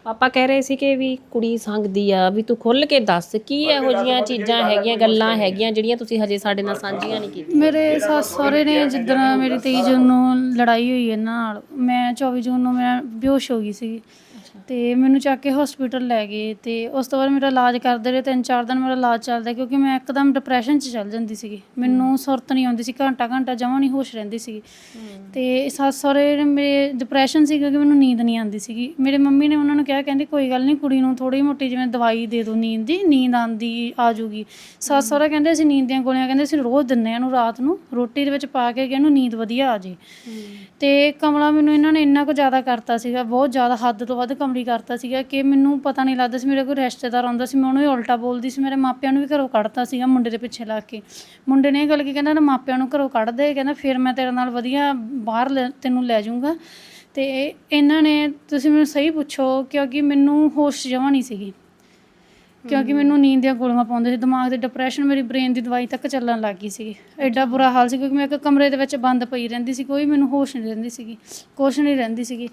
ਪਾਪਾ ਕਹਿ ਰਹੇ ਸੀ ਕਿ ਵੀ ਕੁੜੀ ਸੰਗਦੀ ਆ ਵੀ ਤੂੰ ਖੁੱਲ ਕੇ ਦੱਸ ਕੀ ਇਹੋ ਜੀਆਂ ਚੀਜ਼ਾਂ ਹੈਗੀਆਂ ਗੱਲਾਂ ਹੈਗੀਆਂ ਜਿਹੜੀਆਂ ਤੁਸੀਂ ਹਜੇ ਸਾਡੇ ਨਾਲ ਸਾਂਝੀਆਂ ਨਹੀਂ ਕੀਤੀਆਂ। ਮੇਰੇ ਸੱਸ ਸਹੁਰੇ ਨੇ ਜਿੱਦਣ ਮੇਰੀ 23 ਜੂਨ ਨੂੰ ਲੜਾਈ ਹੋਈ ਇਹਨਾਂ ਨਾਲ ਮੈਂ 24 ਜੂਨ ਨੂੰ ਮੈਂ ਬੇਹੋਸ਼ ਹੋ ਗਈ ਸੀ ਤੇ ਮੈਨੂੰ ਚੱਕ ਕੇ ਹਸਪੀਟਲ ਲੈ ਗਏ ਤੇ ਉਸ ਤੋਂ ਬਾਅਦ ਮੇਰਾ ਇਲਾਜ ਕਰਦੇ ਰਹੇ ਤਿੰਨ ਚਾਰ ਦਿਨ ਮੇਰਾ ਇਲਾਜ ਚੱਲਦਾ ਕਿਉਂਕਿ ਮੈਂ ਇੱਕਦਮ ਡਿਪਰੈਸ਼ਨ 'ਚ ਚੱਲ ਜਾਂਦੀ ਸੀਗੀ। ਮੈਨੂੰ ਸੁਰਤ ਨਹੀਂ ਆਉਂਦੀ ਸੀ ਘੰਟਾ ਘੰਟਾ ਜਮਾਂ ਨਹੀਂ ਹੋਸ਼ ਰਹਿੰਦੀ ਸੀਗੀ। ਤੇ ਸੱਸ ਸਹੁਰੇ ਮੇਰੇ ਡਿਪਰੈਸ਼ਨ ਸੀ ਕਿਉਂਕਿ ਮੈਨੂੰ ਨੀਂਦ ਨਹੀਂ ਆਉਂਦੀ ਸੀਗੀ। ਮੇਰੇ ਮੰਮੀ ਨੇ ਉਹਨਾਂ ਨੂੰ ਕਿਹਾ ਕਹਿੰਦੀ ਕੋਈ ਗੱਲ ਨਹੀਂ ਕੁੜੀ ਨੂੰ ਥੋੜੀ ਮੋਟੀ ਜਿਵੇਂ ਦਵਾਈ ਦੇ ਦਿਓ ਨੀਂਦ ਦੀ ਨੀਂਦ ਆਂਦੀ ਆ ਜੂਗੀ ਸੱਸ ਸਹੁਰਾ ਕਹਿੰਦੇ ਅਸੀਂ ਨੀਂਦ ਦੀਆਂ ਗੋਲੀਆਂ ਕਹਿੰਦੇ ਅਸੀਂ ਰੋਜ਼ ਦਿੰਨੇ ਆ ਇਹਨੂੰ ਰਾਤ ਨੂੰ ਰੋਟੀ ਦੇ ਵਿੱਚ ਪਾ ਕੇ ਕਿ ਇਹਨੂੰ ਨੀਂਦ ਵਧੀਆ ਆ ਜੇ ਤੇ ਕਮਲਾ ਮੈਨੂੰ ਇਹਨਾਂ ਨੇ ਇੰਨਾ ਕੁ ਜ਼ਿਆਦਾ ਕਰਤਾ ਸੀਗਾ ਬਹੁਤ ਜ਼ਿਆਦਾ ਹੱਦ ਤੋਂ ਵੱਧ ਕਮਲੀ ਕਰਤਾ ਸੀਗਾ ਕਿ ਮੈਨੂੰ ਪਤਾ ਨਹੀਂ ਲੱਗਦਾ ਸੀ, ਮੇਰੇ ਕੋਈ ਰਿਸ਼ਤੇਦਾਰ ਆਉਂਦਾ ਸੀ, ਮੈਂ ਉਹਨੂੰ ਹੀ ਉਲਟਾ ਬੋਲਦੀ ਸੀ, ਮੇਰੇ ਮਾਪਿਆਂ ਨੂੰ ਵੀ ਘਰੋਂ ਕੱਢਤਾ ਸੀਗਾ ਮੁੰਡੇ ਦੇ ਪਿੱਛੇ ਲੱਗ ਕੇ। ਮੁੰਡੇ ਨੇ ਇਹ ਗੱਲ ਕੀ ਕਹਿੰਦਾ, ਨਾ ਮਾਪਿਆਂ ਨੂੰ ਘਰੋਂ ਕੱਢ ਦੇ ਕਹਿੰਦਾ ਫਿਰ ਮੈਂ ਤੇਰੇ ਨਾਲ ਵਧੀਆ ਬਾਹਰ ਲੈ- ਤੈਨੂੰ ਲੈ ਜਾਊਂਗਾ। ਤੇ ਇਹਨਾਂ ਨੇ, ਤੁਸੀਂ ਮੈਨੂੰ ਸਹੀ ਪੁੱਛੋ, ਕਿਉਂਕਿ ਮੈਨੂੰ ਹੋਸ਼ ਜਮਾ ਨਹੀਂ ਸੀਗੀ। ਕਿਉਂਕਿ ਮੈਨੂੰ ਨੀਂਦ ਦੀਆਂ ਗੋਲੀਆਂ ਪਾਉਂਦੇ ਸੀ, ਦਿਮਾਗ ਦੇ ਡਿਪਰੈਸ਼ਨ ਮੇਰੀ ਬ੍ਰੇਨ ਦੀ ਦਵਾਈ ਤੱਕ ਚੱਲਣ ਲੱਗ ਗਈ ਸੀ ਐਡਾ ਬੁਰਾ ਹਾਲ ਸੀ, ਕਿਉਂਕਿ ਮੈਂ ਇੱਕ ਕਮਰੇ ਦੇ ਵਿੱਚ ਬੰਦ ਪਈ ਰਹਿੰਦੀ ਸੀ, ਕੋਈ ਮੈਨੂੰ ਹੋਸ਼ ਨਹੀਂ ਰਹਿੰਦੀ ਸੀਗੀ, ਕੁਛ ਨਹੀਂ ਰਹਿੰਦੀ ਸੀਗੀ।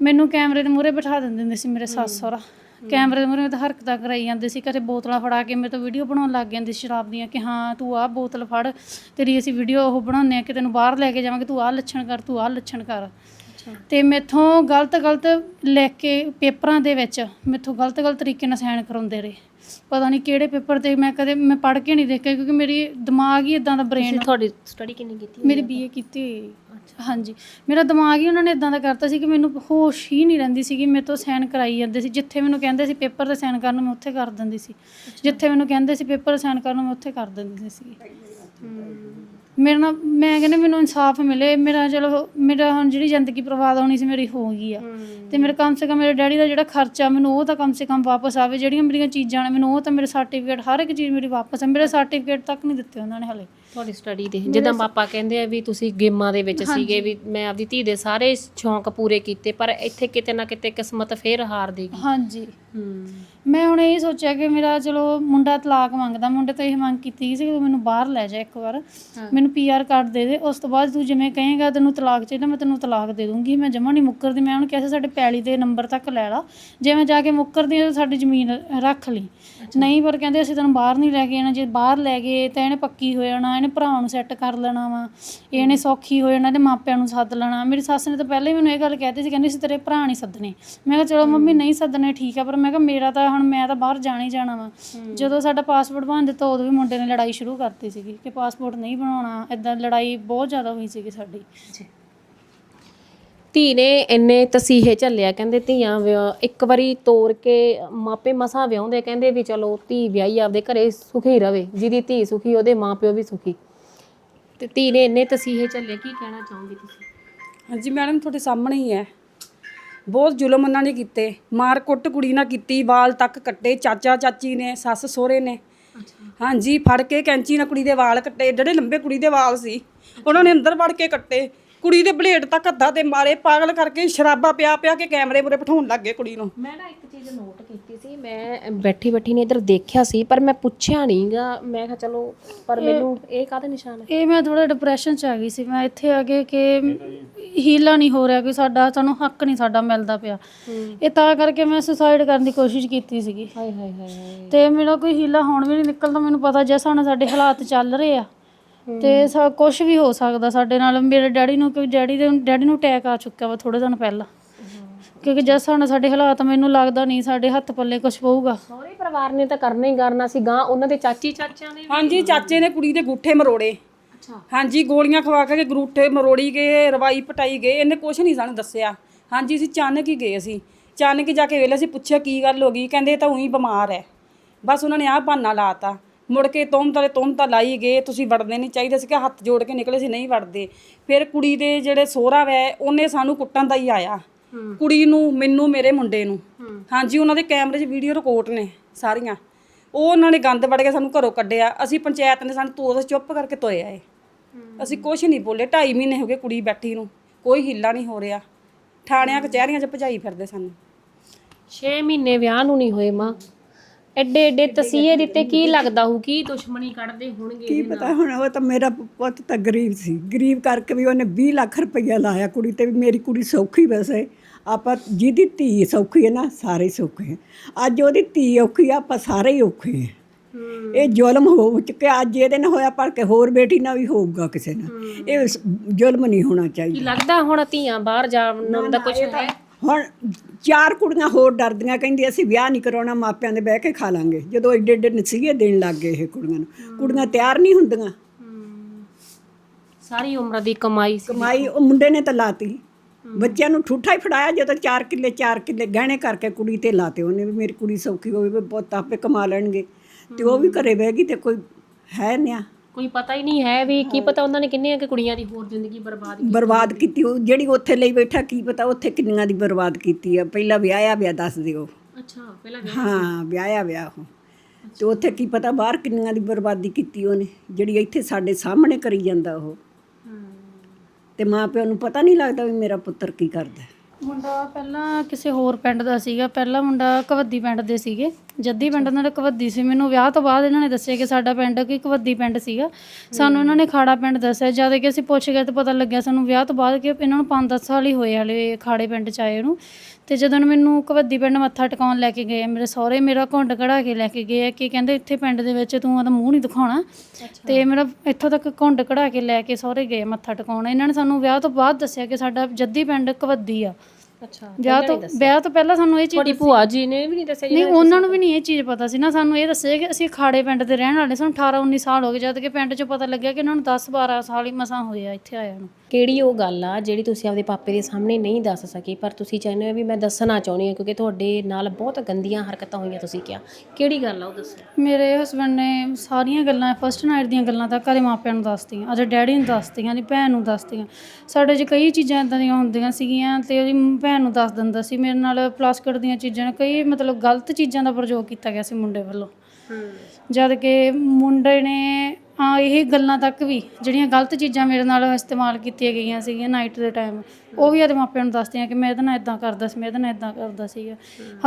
ਮੈਨੂੰ ਕੈਮਰੇ ਦੇ ਮੂਹਰੇ ਬਿਠਾ ਦਿੰਦੇ ਹੁੰਦੇ ਸੀ ਮੇਰੇ ਸੱਸ ਸਹੁਰਾ। ਕੈਮਰੇ ਦੇ ਮੂਹਰੇ ਮੈਂ ਤਾਂ ਹਰਕਤਾਂ ਕਰਾਈ ਜਾਂਦੇ ਸੀ ਕਦੇ ਬੋਤਲਾਂ ਫੜਾ ਕੇ ਮੇਰੇ ਤੋਂ ਵੀਡੀਓ ਬਣਾਉਣ ਲੱਗ ਜਾਂਦੀ ਸੀ ਸ਼ਰਾਬ ਦੀਆਂ ਕਿ ਹਾਂ ਤੂੰ ਆਹ ਬੋਤਲ ਫੜ ਤੇਰੀ ਅਸੀਂ ਵੀਡੀਓ ਉਹ ਬਣਾਉਂਦੇ ਆ ਕਿ ਤੈਨੂੰ ਬਾਹਰ ਲੈ ਕੇ ਜਾਵਾਂਗੇ ਤੂੰ ਆਹ ਲੱਛਣ ਕਰ ਤੂੰ ਆਹ ਲੱਛਣ ਕਰ। ਤੇ ਮੈਥੋਂ ਗਲਤ ਗਲਤ ਲਿਖ ਕੇ ਪੇਪਰਾਂ ਦੇ ਵਿੱਚ ਮੈਥੋਂ ਗਲਤ ਗਲਤ ਤਰੀਕੇ ਨਾਲ ਸਾਈਨ ਕਰਾਉਂਦੇ ਰਹੇ। ਪਤਾ ਨਹੀਂ ਕਿਹੜੇ ਪੇਪਰ ਤੇ ਮੈਂ ਕਦੇ ਮੈਂ ਪੜ੍ਹ ਕੇ ਨਹੀਂ ਦੇਖਿਆ ਕਿਉਂਕਿ ਮੇਰੀ ਦਿਮਾਗ ਹੀ ਇਦਾਂ ਦਾ ਬ੍ਰੇਨ ਤੁਸੀਂ ਤੁਹਾਡੀ ਸਟੱਡੀ ਕਿੰਨੀ ਕੀਤੀ ਮੇਰੀ ਬੀਏ ਕੀਤੀ। ਹਾਂਜੀ। ਮੇਰਾ ਦਿਮਾਗ ਹੀ ਉਹਨਾਂ ਨੇ ਇਦਾਂ ਦਾ ਕਰਤਾ ਸੀ ਕਿ ਮੈਨੂੰ ਹੋਸ਼ ਹੀ ਨਹੀਂ ਰਹਿੰਦੀ ਸੀਗੀ ਮੇਰੇ ਤੋਂ ਸਾਈਨ ਕਰਾਈ ਜਾਂਦੇ ਸੀ। ਜਿੱਥੇ ਮੈਨੂੰ ਕਹਿੰਦੇ ਸੀ ਪੇਪਰ ਤੇ ਸਾਈਨ ਕਰਨ ਨੂੰ ਮੈਂ ਉੱਥੇ ਕਰ ਦਿੰਦੀ ਸੀ। ਜਿੱਥੇ ਮੈਨੂੰ ਕਹਿੰਦੇ ਸੀ ਪੇਪਰ ਸਾਈਨ ਕਰਨ ਨੂੰ ਮੈਂ ਉੱਥੇ ਕਰ ਦਿੰਦੀ ਸੀ। ਮੇਰੇ ਨਾਲ ਮੈਂ ਕਹਿੰਦੇ ਮੈਨੂੰ ਇਨਸਾਫ ਮਿਲੇ ਮੇਰਾ ਚਲੋ ਮੇਰਾ ਹੁਣ ਜਿਹੜੀ ਜ਼ਿੰਦਗੀ ਬਰਬਾਦ ਹੋਣੀ ਸੀ ਮੇਰੀ ਹੋ ਗਈ ਆ। ਤੇ ਮੇਰੇ ਕਮ ਸੇ ਕਮ ਮੇਰੇ ਡੈਡੀ ਦਾ ਜਿਹੜਾ ਖਰਚਾ ਮੈਨੂੰ ਉਹ ਤਾਂ ਕਮ ਸੇ ਕਮ ਵਾਪਸ ਆਵੇ ਜਿਹੜੀਆਂ ਮੇਰੀਆਂ ਚੀਜ਼ਾਂ ਨੇ ਮੈਨੂੰ ਉਹ ਤਾਂ ਮੇਰੇ ਸਰਟੀਫਿਕੇਟ ਹਰ ਇੱਕ ਚੀਜ਼ ਮੇਰੀ ਵਾਪਸ ਆ ਮੇਰੇ ਸਰਟੀਫਿਕੇਟ ਤੱਕ ਨਹੀਂ ਦਿੱਤੇ ਉਹਨਾਂ ਨੇ ਹਲੇ। ਤੁਹਾਡੀ ਸਟੱਡੀ ਦੇ। ਜਿੱਦਾਂ ਪਾਪਾ ਕਹਿੰਦੇ ਆ ਵੀ ਤੁਸੀਂ ਗੇਮਾਂ ਦੇ ਵਿੱਚ ਸੀਗੇ ਵੀ ਮੈਂ ਆਪਦੀ ਧੀ ਦੇ ਸਾਰੇ ਸ਼ੌਂਕ ਪੂਰੇ ਕੀਤੇ ਪਰ ਇੱਥੇ ਕਿਤੇ ਨਾ ਕਿਤੇ ਕਿਸਮਤ ਫੇਰ ਹਾਰ ਦੇਗੀ। ਹਾਂਜੀ। ਮੈਂ ਹੁਣ ਇਹ ਸੋਚਿਆ ਕਿ ਮੇਰਾ ਚਲੋ ਮੁੰਡਾ ਤਲਾਕ ਮੰਗਦਾ ਮੁੰਡੇ ਤੋਂ ਇਹ ਮੰਗ ਕੀਤੀ ਸੀ ਕਿ ਤੂੰ ਮੈਨੂੰ ਬਾਹਰ ਲੈ ਜਾ ਇੱਕ ਵਾਰ। ਮੈਨੂੰ ਪੀਆਰ ਕਾਰਡ ਦੇ ਦੇ ਉਸ ਤੋਂ ਬਾਅਦ ਤੂੰ ਜਿਵੇਂ ਕਹੇਗਾ ਤੈਨੂੰ ਤਲਾਕ ਚਾਹੀਦਾ ਮੈਂ ਤੈਨੂੰ ਤਲਾਕ ਦੇ ਦੂੰਗੀ। ਮੈਂ ਜਮਾ ਨਹੀਂ ਮੁੱਕਰਦੀ ਮੈਂ ਉਹਨੂੰ ਕਿਹਾ ਸੀ ਸਾਡੇ ਪੈਲੀ ਦੇ ਨੰਬਰ ਤੱਕ ਲੈ ਲਾ। ਜੇ ਮੈਂ ਜਾ ਕੇ ਮੁੱਕਰਦੀ ਤਾਂ ਸਾਡੀ ਜ਼ਮੀਨ ਰੱਖ ਲਈ। ਨਹੀਂ ਪਰ ਕਹਿੰਦੇ ਅਸੀਂ ਤੈਨੂੰ ਬਾਹਰ ਨਹੀਂ ਲੈ ਕੇ ਜਾਣਾ ਜੇ ਬਾਹਰ ਲੈ ਗਏ ਤਾਂ ਇਹਨੇ ਪੱਕੀ ਹੋ ਜਾਣਾ ਇਹਨੇ ਭਰਾ ਨੂੰ ਸੈੱਟ ਕਰ ਲੈਣਾ ਵਾ। ਇਹਨੇ ਸੌਖੀ ਹੋ ਜਾਣਾ ਇਹਦੇ ਮਾਪਿਆਂ ਨੂੰ ਸੱਦ ਲੈਣਾ। ਮੇਰੀ ਸੱਸ ਨੇ ਤਾਂ ਪਹਿਲਾਂ ਹੀ ਮੈਨੂੰ ਇਹ ਗੱਲ ਕਹਿਤੀ ਸੀ ਕਹਿੰਦੀ ਸੀ ਤੇਰੇ ਭਰਾ ਨਹੀਂ ਸੱਦਣੇ। ਮੈਂ ਕਿਹਾ ਚਲੋ ਮੰਮੀ ਨਹੀਂ ਸੱਦਣੇ ਠੀਕ ਆ ਪਰ ਮੈਂ ਕਿਹਾ ਮੇਰਾ ਤਾਂ ਹੁਣ ਮੈਂ ਤਾਂ ਬਾਹਰ ਜਾਣਾ ਹੀ ਜਾਣਾ ਵਾ। ਜਦੋਂ ਸਾਡਾ ਪਾਸਪੋਰਟ ਬਣ ਦਿੱਤਾ ਉਦੋਂ ਵੀ ਮੁੰਡੇ ਨੇ ਲੜਾਈ ਸ਼ੁਰੂ ਕਰਤੀ ਸੀਗੀ ਕਿ ਪਾਸਪੋਰਟ ਨਹੀਂ ਬਣਾਉਣਾ। ਇਦਾਂ ਲੜਾਈ ਬਹੁਤ ਜ਼ਿਆਦਾ ਹੋਈ ਸੀਗੀ ਸਾਡੀ। ਧੀ ਨੇ ਇੰਨੇ ਤਸੀਹੇ ਝੱਲਿਆ ਕਹਿੰਦੇ ਧੀਆਂ ਇੱਕ ਵਾਰੀ ਤੋਰ ਕੇ ਮਾਪੇ ਮਸਾਂ ਵਿਆਹੁੰਦੇ ਕਹਿੰਦੇ ਵੀ ਚਲੋ ਧੀ ਵਿਆਹੀ ਆਪਦੇ ਘਰੇ ਸੁਖੀ ਰਵੇ ਜਿਹਦੀ ਧੀ ਸੁਖੀ ਉਹਦੇ ਮਾਪਿਓ ਵੀ ਸੁਖੀ। ਤੇ ਧੀ ਨੇ ਇੰਨੇ ਤਸੀਹੇ ਝੱਲੇ ਕੀ ਕਹਿਣਾ ਚਾਹੋਗੇ ਤੁਸੀਂ? ਹਾਂਜੀ ਮੈਡਮ ਤੁਹਾਡੇ ਸਾਹਮਣੇ ਹੀ ਹੈ। ਬਹੁਤ ਜ਼ੁਲਮ ਉਹਨਾਂ ਨੇ ਕੀਤੇ। ਮਾਰ ਕੁੱਟ ਕੁੜੀ ਨਾਲ ਕੀਤੀ ਵਾਲ ਤੱਕ ਕੱਟੇ ਚਾਚਾ ਚਾਚੀ ਨੇ ਸੱਸ ਸਹੁਰੇ ਨੇ। ਹਾਂਜੀ ਫੜ ਕੇ ਕੈਂਚੀ ਨਾਲ ਕੁੜੀ ਦੇ ਵਾਲ ਕੱਟੇ ਜਿਹੜੇ ਲੰਬੇ ਕੁੜੀ ਦੇ ਵਾਲ ਸੀ ਉਹਨਾਂ ਨੇ ਅੰਦਰ ਵੜ ਕੇ ਕੱਟੇ। ਕੁੜੀ ਦੇ ਬਲੇਡ ਤੱਕ ਹੱਥਾਂ ਤੇ ਮਾਰੇ ਪਾਗਲ ਕਰਕੇ ਸ਼ਰਾਬਾ ਪਿਆ ਪਿਆ ਕੇ ਕੈਮਰੇ ਮੂਰੇ ਬਿਠਾਉਣ ਲੱਗ ਗਏ ਕੁੜੀ ਨੂੰ। ਮੈਂ ਨਾ ਇੱਕ ਚੀਜ਼ ਨੋਟ ਕੀਤੀ ਸੀ ਮੈਂ ਬੈਠੀ ਬੈਠੀ ਨੇ ਇਧਰ ਦੇਖਿਆ ਸੀ ਪਰ ਮੈਂ ਪੁੱਛਿਆ ਨਹੀਂਗਾ ਮੈਂ ਕਿਹਾ ਚਲੋ ਪਰ ਮੈਨੂੰ ਇਹ ਕਾਹਦੇ ਨਿਸ਼ਾਨ ਹੈ? ਇਹ ਮੈਂ ਥੋੜਾ ਡਿਪਰੈਸ਼ਨ ਚ ਆ ਗਈ ਸੀ। ਮੈਂ ਇੱਥੇ ਆ ਕੇ ਕਿ ਹੀਲਾ ਨਹੀਂ ਹੋ ਰਿਹਾ ਕਿ ਸਾਡਾ ਸਾਨੂੰ ਹੱਕ ਨਹੀਂ ਸਾਡਾ ਮਿਲਦਾ ਪਿਆ। ਇਹ ਤਾਂ ਕਰਕੇ ਮੈਂ ਸੁਸਾਈਡ ਕਰਨ ਦੀ ਕੋਸ਼ਿਸ਼ ਕੀਤੀ ਸੀਗੀ। ਹਾਏ ਹਾਏ ਹਾਏ ਹਾਏ। ਤੇ ਮੇਰਾ ਕੋਈ ਹੀਲਾ ਹੁਣ ਵੀ ਨਹੀਂ ਨਿਕਲਦਾ ਮੈਨੂੰ ਪਤਾ ਜਿਸ ਹੁਣ ਸਾਡੇ ਹਾਲਾਤ ਚੱਲ ਰਹੇ ਆ। ਤੇ ਸਭ ਕੁਝ ਵੀ ਹੋ ਸਕਦਾ ਸਾਡੇ ਨਾਲ। ਮੇਰੇ ਡੈਡੀ ਨੂੰ ਕਿਉਂਕਿ ਡੈਡੀ ਦੇ ਡੈਡੀ ਨੂੰ ਅਟੈਕ ਆ ਚੁੱਕਿਆ ਵਾ ਥੋੜੇ ਦਿਨ ਪਹਿਲਾਂ। ਕਿਉਂਕਿ ਜਿਸ ਹੁਣ ਸਾਡੇ ਹਾਲਾਤ ਮੈਨੂੰ ਲੱਗਦਾ ਨਹੀਂ ਸਾਡੇ ਹੱਥ ਪੱਲੇ ਕੁਝ ਪਊਗਾ। ਸਹੁਰੇ ਪਰਿਵਾਰ ਨੇ ਤਾਂ ਕਰਨਾ ਹੀ ਕਰਨਾ ਸੀ ਗਾਂ ਉਹਨਾਂ ਦੇ ਚਾਚੀ ਚਾਚਿਆਂ ਨੇ ਹਾਂਜੀ ਚਾਚੇ ਨੇ ਕੁੜੀ ਦੇ ਗੂਠੇ ਮਰੋੜੇ। ਅੱਛਾ। ਹਾਂਜੀ ਗੋਲੀਆਂ ਖਵਾ ਕੇ ਗਰੂਠੇ ਮਰੋੜੀ ਗਏ ਰਵਾਈ ਪਟਾਈ ਗਏ ਇਹਨੇ ਕੁਝ ਨਹੀਂ ਸਾਨੂੰ ਦੱਸਿਆ। ਹਾਂਜੀ ਅਸੀਂ ਅਚਾਨਕ ਹੀ ਗਏ ਅਸੀਂ। ਅਚਾਨਕ ਹੀ ਜਾ ਕੇ ਵੇਲੇ ਅਸੀਂ ਪੁੱਛਿਆ ਕੀ ਗੱਲ ਹੋ ਗਈ ਕਹਿੰਦੇ ਇਹ ਤਾਂ ਉਹੀ ਬਿਮਾਰ ਹੈ। ਬਸ ਉਹਨਾਂ ਨੇ ਆਹ ਬਹਾਨਾ ਲਾਤਾ। ਮੁੜ ਕੇ ਤੁਮ ਤਲੇ ਤੁਮ ਤਾਂ ਲਾਈ ਗਏ ਤੁਸੀਂ ਵੜਦੇ ਨਹੀਂ ਚਾਹੀਦੇ ਸੀ ਕਿ ਹੱਥ ਜੋੜ ਕੇ ਨਿਕਲੇ ਸੀ ਨਹੀਂ ਵੜਦੇ। ਫਿਰ ਕੁੜੀ ਦੇ ਜਿਹੜੇ ਸੋਹਰਾ ਵੈ ਉਹਨੇ ਸਾਨੂੰ ਕੁੱਟਣ ਦਾ ਹੀ ਆਇਆ। ਕੁੜੀ ਨੂੰ ਮੈਨੂੰ ਮੇਰੇ ਮੁੰਡੇ ਨੂੰ। ਹਾਂਜੀ ਉਹਨਾਂ ਦੇ ਕੈਮਰੇ 'ਚ ਵੀਡੀਓ ਰਿਕਾਰਡ ਨੇ ਸਾਰੀਆਂ। ਉਹ ਉਹਨਾਂ ਨੇ ਗੰਦ ਵੜ ਕੇ ਸਾਨੂੰ ਘਰੋਂ ਕੱਢਿਆ। ਅਸੀਂ ਪੰਚਾਇਤ ਨੇ ਸਾਨੂੰ ਤੋਸ ਚੁੱਪ ਕਰਕੇ ਤੋਏ ਆਏ ਅਸੀਂ ਕੁਝ ਨਹੀਂ ਬੋਲੇ। 2.5 ਮਹੀਨੇ ਹੋ ਗਏ ਕੁੜੀ ਬੈਠੀ ਨੂੰ। ਕੋਈ ਹਿੱਲਾ ਨਹੀਂ ਹੋ ਰਿਹਾ। ਥਾਣਿਆਂ ਕਚਹਿਰੀਆਂ 'ਚ ਭਜਾਈ ਫਿਰਦੇ ਸਾਨੂੰ। 6 ਮਹੀਨੇ ਵਿਆਹ ਨੂੰ ਨਹੀਂ ਹੋਏ ਮਾਂ। ਐਡੇ ਐਡੇ ਤਸੀਹੇ ਦਿੱਤੇ ਕੀ ਲੱਗਦਾ ਹੋ ਕੀ ਦੁਸ਼ਮਣੀ ਕੱਢਦੇ ਹੋਣਗੇ ਕੀ ਪਤਾ ਹੁਣ ਉਹ ਤਾਂ ਮੇਰਾ ਪੁੱਤ ਤਾਂ ਗਰੀਬ ਸੀ। ਗਰੀਬ ਕਰਕੇ ਵੀ ਉਹਨੇ 20 ਲੱਖ ਰੁਪਈਆ ਲਾਇਆ ਕੁੜੀ ਤੇ ਵੀ ਮੇਰੀ ਕੁੜੀ ਸੌਖੀ ਵੈਸੇ। ਆਪਾਂ ਜਿਹਦੀ ਧੀ ਸੌਖੀ ਹੈ ਨਾ ਸਾਰੇ ਸੌਖੇ ਹੈ। ਅੱਜ ਉਹਦੀ ਧੀ ਔਖੀ ਆ ਆਪਾਂ ਸਾਰੇ ਹੀ ਔਖੇ ਹੈ। ਇਹ ਜ਼ੁਲਮ ਹੋ ਚੁੱਕਿਆ ਅੱਜ ਇਹਦੇ ਨਾਲ ਹੋਇਆ ਪਰ ਕੇ ਹੋਰ ਬੇਟੀ ਨਾਲ ਵੀ ਹੋਊਗਾ ਕਿਸੇ ਨਾਲ। ਇਹ ਸ- ਜ਼ੁਲਮ ਨਹੀਂ ਹੋਣਾ ਕੀ ਚਾਹੀਦਾ। ਲੱਗਦਾ ਹੁਣ ਧੀਆਂ ਬਾਹਰ ਜਾਣ ਦਾ ਕੁਝ ਹੈ? ਹੁਣ ਚਾਰ ਕੁੜੀਆਂ ਹੋਰ ਡਰਦੀਆਂ ਕਹਿੰਦੀ ਅਸੀਂ ਵਿਆਹ ਨਹੀਂ ਕਰਾਉਣਾ ਮਾਪਿਆਂ ਦੇ ਬਹਿ ਕੇ ਖਾ ਲਾਂਗੇ। ਜਦੋਂ ਏਡੇ ਏਡੇ ਨਸੀਹੇ ਦੇਣ ਲੱਗ ਗਏ ਇਹ ਕੁੜੀਆਂ ਨੂੰ। ਕੁੜੀਆਂ ਤਿਆਰ ਨਹੀਂ ਹੁੰਦੀਆਂ। ਸਾਰੀ ਉਮਰ ਦੀ ਕਮਾਈ ਸੀ। ਕਮਾਈ ਉਹ ਮੁੰਡੇ ਨੇ ਤਾਂ ਲਾਤੀ। ਬੱਚਿਆਂ ਨੂੰ ਠੂਠਾ ਹੀ ਫੜਾਇਆ ਜਦੋਂ 4 ਕਿੱਲੇ 4 ਕਿੱਲੇ ਗਹਿਣੇ ਕਰਕੇ ਕੁੜੀ ਤੇ ਲਾਤੇ। ਉਹਨੇ ਵੀ ਮੇਰੀ ਕੁੜੀ ਸੌਖੀ ਹੋਵੇ ਪੁੱਤ ਆਪੇ ਕਮਾ ਲੈਣਗੇ। ਤੇ ਉਹ ਵੀ ਘਰੇ ਬਹਿ ਗਈ ਤੇ ਕੋਈ ਹੈ ਨਿਆ। ਕੋਈ ਪਤਾ ਹੀ ਨਹੀਂ ਹੈ ਵੀ ਕੀ ਪਤਾ ਉਹਨਾਂ ਨੇ ਕਿੰਨੀਆਂ ਕਿ ਕੁੜੀਆਂ ਦੀ ਹੋਰ ਜ਼ਿੰਦਗੀ ਬਰਬਾਦ ਬਰਬਾਦ ਕੀਤੀ ਉਹ ਜਿਹੜੀ ਉੱਥੇ ਲਈ ਬੈਠਾ ਕੀ ਪਤਾ ਉੱਥੇ ਕਿੰਨੀਆਂ ਦੀ ਬਰਬਾਦ ਕੀਤੀ ਆ। ਪਹਿਲਾਂ ਵਿਆਹਿਆ ਵਿਆਹ ਦੱਸ ਦਿਓ। ਅੱਛਾ ਪਹਿਲਾਂ ਹਾਂ ਵਿਆਹਿਆ ਵਿਆਹ ਉਹ। ਤੇ ਉੱਥੇ ਕੀ ਪਤਾ ਬਾਹਰ ਕਿੰਨੀਆਂ ਦੀ ਬਰਬਾਦੀ ਕੀਤੀ ਉਹਨੇ। ਜਿਹੜੀ ਇੱਥੇ ਸਾਡੇ ਸਾਹਮਣੇ ਕਰੀ ਜਾਂਦਾ ਉਹ। ਤੇ ਮਾਂ ਪਿਓ ਨੂੰ ਪਤਾ ਨਹੀਂ ਲੱਗਦਾ ਵੀ ਮੇਰਾ ਪੁੱਤਰ ਕੀ ਕਰਦਾ। ਮੁੰਡਾ ਪਹਿਲਾਂ ਕਿਸੇ ਹੋਰ ਪਿੰਡ ਦਾ ਸੀਗਾ, ਪਹਿਲਾ ਮੁੰਡਾ ਕਵੱਦੀ ਪਿੰਡ ਦੇ ਸੀਗੇ। ਜੱਦੀ ਪਿੰਡ ਨਾਲ ਕਵੱਦੀ ਸੀ। ਮੈਨੂੰ ਵਿਆਹ ਤੋਂ ਬਾਅਦ ਇਹਨਾਂ ਨੇ ਦੱਸਿਆ ਕਿ ਸਾਡਾ ਪਿੰਡ ਕੋਈ ਕਵੱਦੀ ਪਿੰਡ ਸੀਗਾ। ਸਾਨੂੰ ਇਹਨਾਂ ਨੇ ਖਾੜਾ ਪਿੰਡ ਦੱਸਿਆ, ਜਦ ਕਿ ਅਸੀਂ ਪੁੱਛ ਗਏ ਤਾਂ ਪਤਾ ਲੱਗਿਆ ਸਾਨੂੰ ਵਿਆਹ ਤੋਂ ਬਾਅਦ ਕਿ ਇਹਨਾਂ ਨੂੰ 5-10 ਸਾਲ ਹੀ ਹੋਏ ਹਲੇ ਖਾੜੇ ਪਿੰਡ ਚ ਆਏ ਨੂੰ। ਤੇ ਜਦੋਂ ਮੈਨੂੰ ਕਵੱਦੀ ਪਿੰਡ ਮੱਥਾ ਟਿਕਾਉਣ ਲੈ ਕੇ ਗਏ ਮੇਰੇ ਸਹੁਰੇ ਮੇਰਾ ਘੁੰਡ ਕਢਾ ਕੇ ਲੈ ਕੇ ਗਏ ਆ ਕਿ ਕਹਿੰਦੇ ਇੱਥੇ ਪਿੰਡ ਦੇ ਵਿੱਚ ਤੂੰ ਉਹਦਾ ਮੂੰਹ ਨਹੀਂ ਦਿਖਾਉਣਾ। ਤੇ ਮੇਰਾ ਇੱਥੋਂ ਤੱਕ ਘੁੰਡ ਕਢਾ ਕੇ ਲੈ ਕੇ ਸਹੁਰੇ ਗਏ ਮੱਥਾ ਟਿਕਾਉਣ। ਇਹਨਾਂ ਨੇ ਸਾਨੂੰ ਵਿਆਹ ਤੋਂ ਬਾਅਦ ਦੱਸਿਆ ਕਿ ਸਾਡਾ ਜੱਦੀ ਪਿੰਡ ਕਵੱਦੀ ਆ। ਅੱਛਾ ਵਿਆਹ ਤੋਂ ਵਿਆਹ ਤੋਂ ਪਹਿਲਾਂ ਸਾਨੂੰ ਇਹ ਚੀਜ਼ ਤੁਹਾਡੀ ਭੂਆ ਜੀ ਨੇ ਵੀ ਨਹੀਂ ਦੱਸਿਆ ਨਹੀਂ ਉਹਨਾਂ ਨੂੰ ਵੀ ਨਹੀਂ ਇਹ ਚੀਜ਼ ਪਤਾ ਸੀ ਨਾ ਸਾਨੂੰ ਇਹ ਦੱਸਿਆ ਕਿ ਅਸੀਂ ਖਾੜੇ ਪਿੰਡ ਦੇ ਰਹਿਣ ਵਾਲੇ ਸਾਨੂੰ 18 19 ਸਾਲ ਹੋ ਗਏ ਜਦ ਕਿ ਪਿੰਡ 'ਚ ਪਤਾ ਲੱਗਿਆ ਕਿ ਇਹਨਾਂ ਨੂੰ 10 12 ਸਾਲ ਹੀ ਮਸਾਂ ਹੋਏ ਆ ਇੱਥੇ ਆਇਆ ਨੂੰ। ਕਿਹੜੀ ਉਹ ਗੱਲ ਆ ਜਿਹੜੀ ਤੁਸੀਂ ਆਪਦੇ ਪਾਪੇ ਦੇ ਸਾਹਮਣੇ ਨਹੀਂ ਦੱਸ ਸਕੇ? ਪਰ ਤੁਸੀਂ ਚਾਹੁੰਦੇ ਹੋ ਵੀ ਮੈਂ ਦੱਸਣਾ ਚਾਹੁੰਦੀ ਹਾਂ ਕਿਉਂਕਿ ਤੁਹਾਡੇ ਨਾਲ ਬਹੁਤ ਗੰਦੀਆਂ ਹਰਕਤਾਂ ਹੋਈਆਂ ਤੁਸੀਂ ਕਿਹਾ। ਕਿਹੜੀ ਗੱਲ ਆ ਉਹ ਦੱਸੋ? ਮੇਰੇ ਹਸਬੰਡ ਨੇ ਸਾਰੀਆਂ ਗੱਲਾਂ ਫਸਟ ਨਾਈਟ ਦੀਆਂ ਗੱਲਾਂ ਤਾਂ ਘਰੇ ਮਾਪਿਆਂ ਨੂੰ ਦੱਸਤੀਆਂ ਅਜੇ ਡੈਡੀ ਨੂੰ ਦੱਸਤੀਆਂ ਦੀ ਭੈਣ ਨੂੰ ਦੱਸਤੀਆਂ। ਸਾਡੇ 'ਚ ਕਈ ਚੀਜ਼ਾਂ ਇਦਾਂ ਦੀਆਂ ਹੁੰਦੀਆਂ ਸੀਗੀਆਂ ਤੇ ਉਹਦੀ ਭੈਣ ਨੂੰ ਦੱਸ ਦਿੰਦਾ ਸੀ। ਮੇਰੇ ਨਾਲ ਪਲਾਸਟਿਕ ਦੀਆਂ ਚੀਜ਼ਾਂ ਕਈ ਮਤਲਬ ਗਲਤ ਚੀਜ਼ਾਂ ਦਾ ਪ੍ਰਯੋਗ ਕੀਤਾ ਗਿਆ ਸੀ ਮੁੰਡੇ ਵੱਲੋਂ। ਜਦ ਕਿ ਮੁੰਡੇ ਨੇ ਇਹ ਗੱਲਾਂ ਤੱਕ ਵੀ ਜਿਹੜੀਆਂ ਗਲਤ ਚੀਜ਼ਾਂ ਮੇਰੇ ਨਾਲ ਇਸਤੇਮਾਲ ਕੀਤੀਆਂ ਗਈਆਂ ਸੀਗੀਆਂ ਨਾਈਟ ਦੇ ਟਾਈਮ ਉਹ ਵੀ ਆਦੇ ਮਾਪਿਆਂ ਨੂੰ ਦੱਸਦੀਆਂ ਕਿ ਮੈਂ ਇਹਦੇ ਨਾਲ ਇਦਾਂ ਕਰਦਾ ਸੀ ਮੈਂ ਇਹਦੇ ਨਾਲ ਇਦਾਂ ਕਰਦਾ ਸੀਗਾ।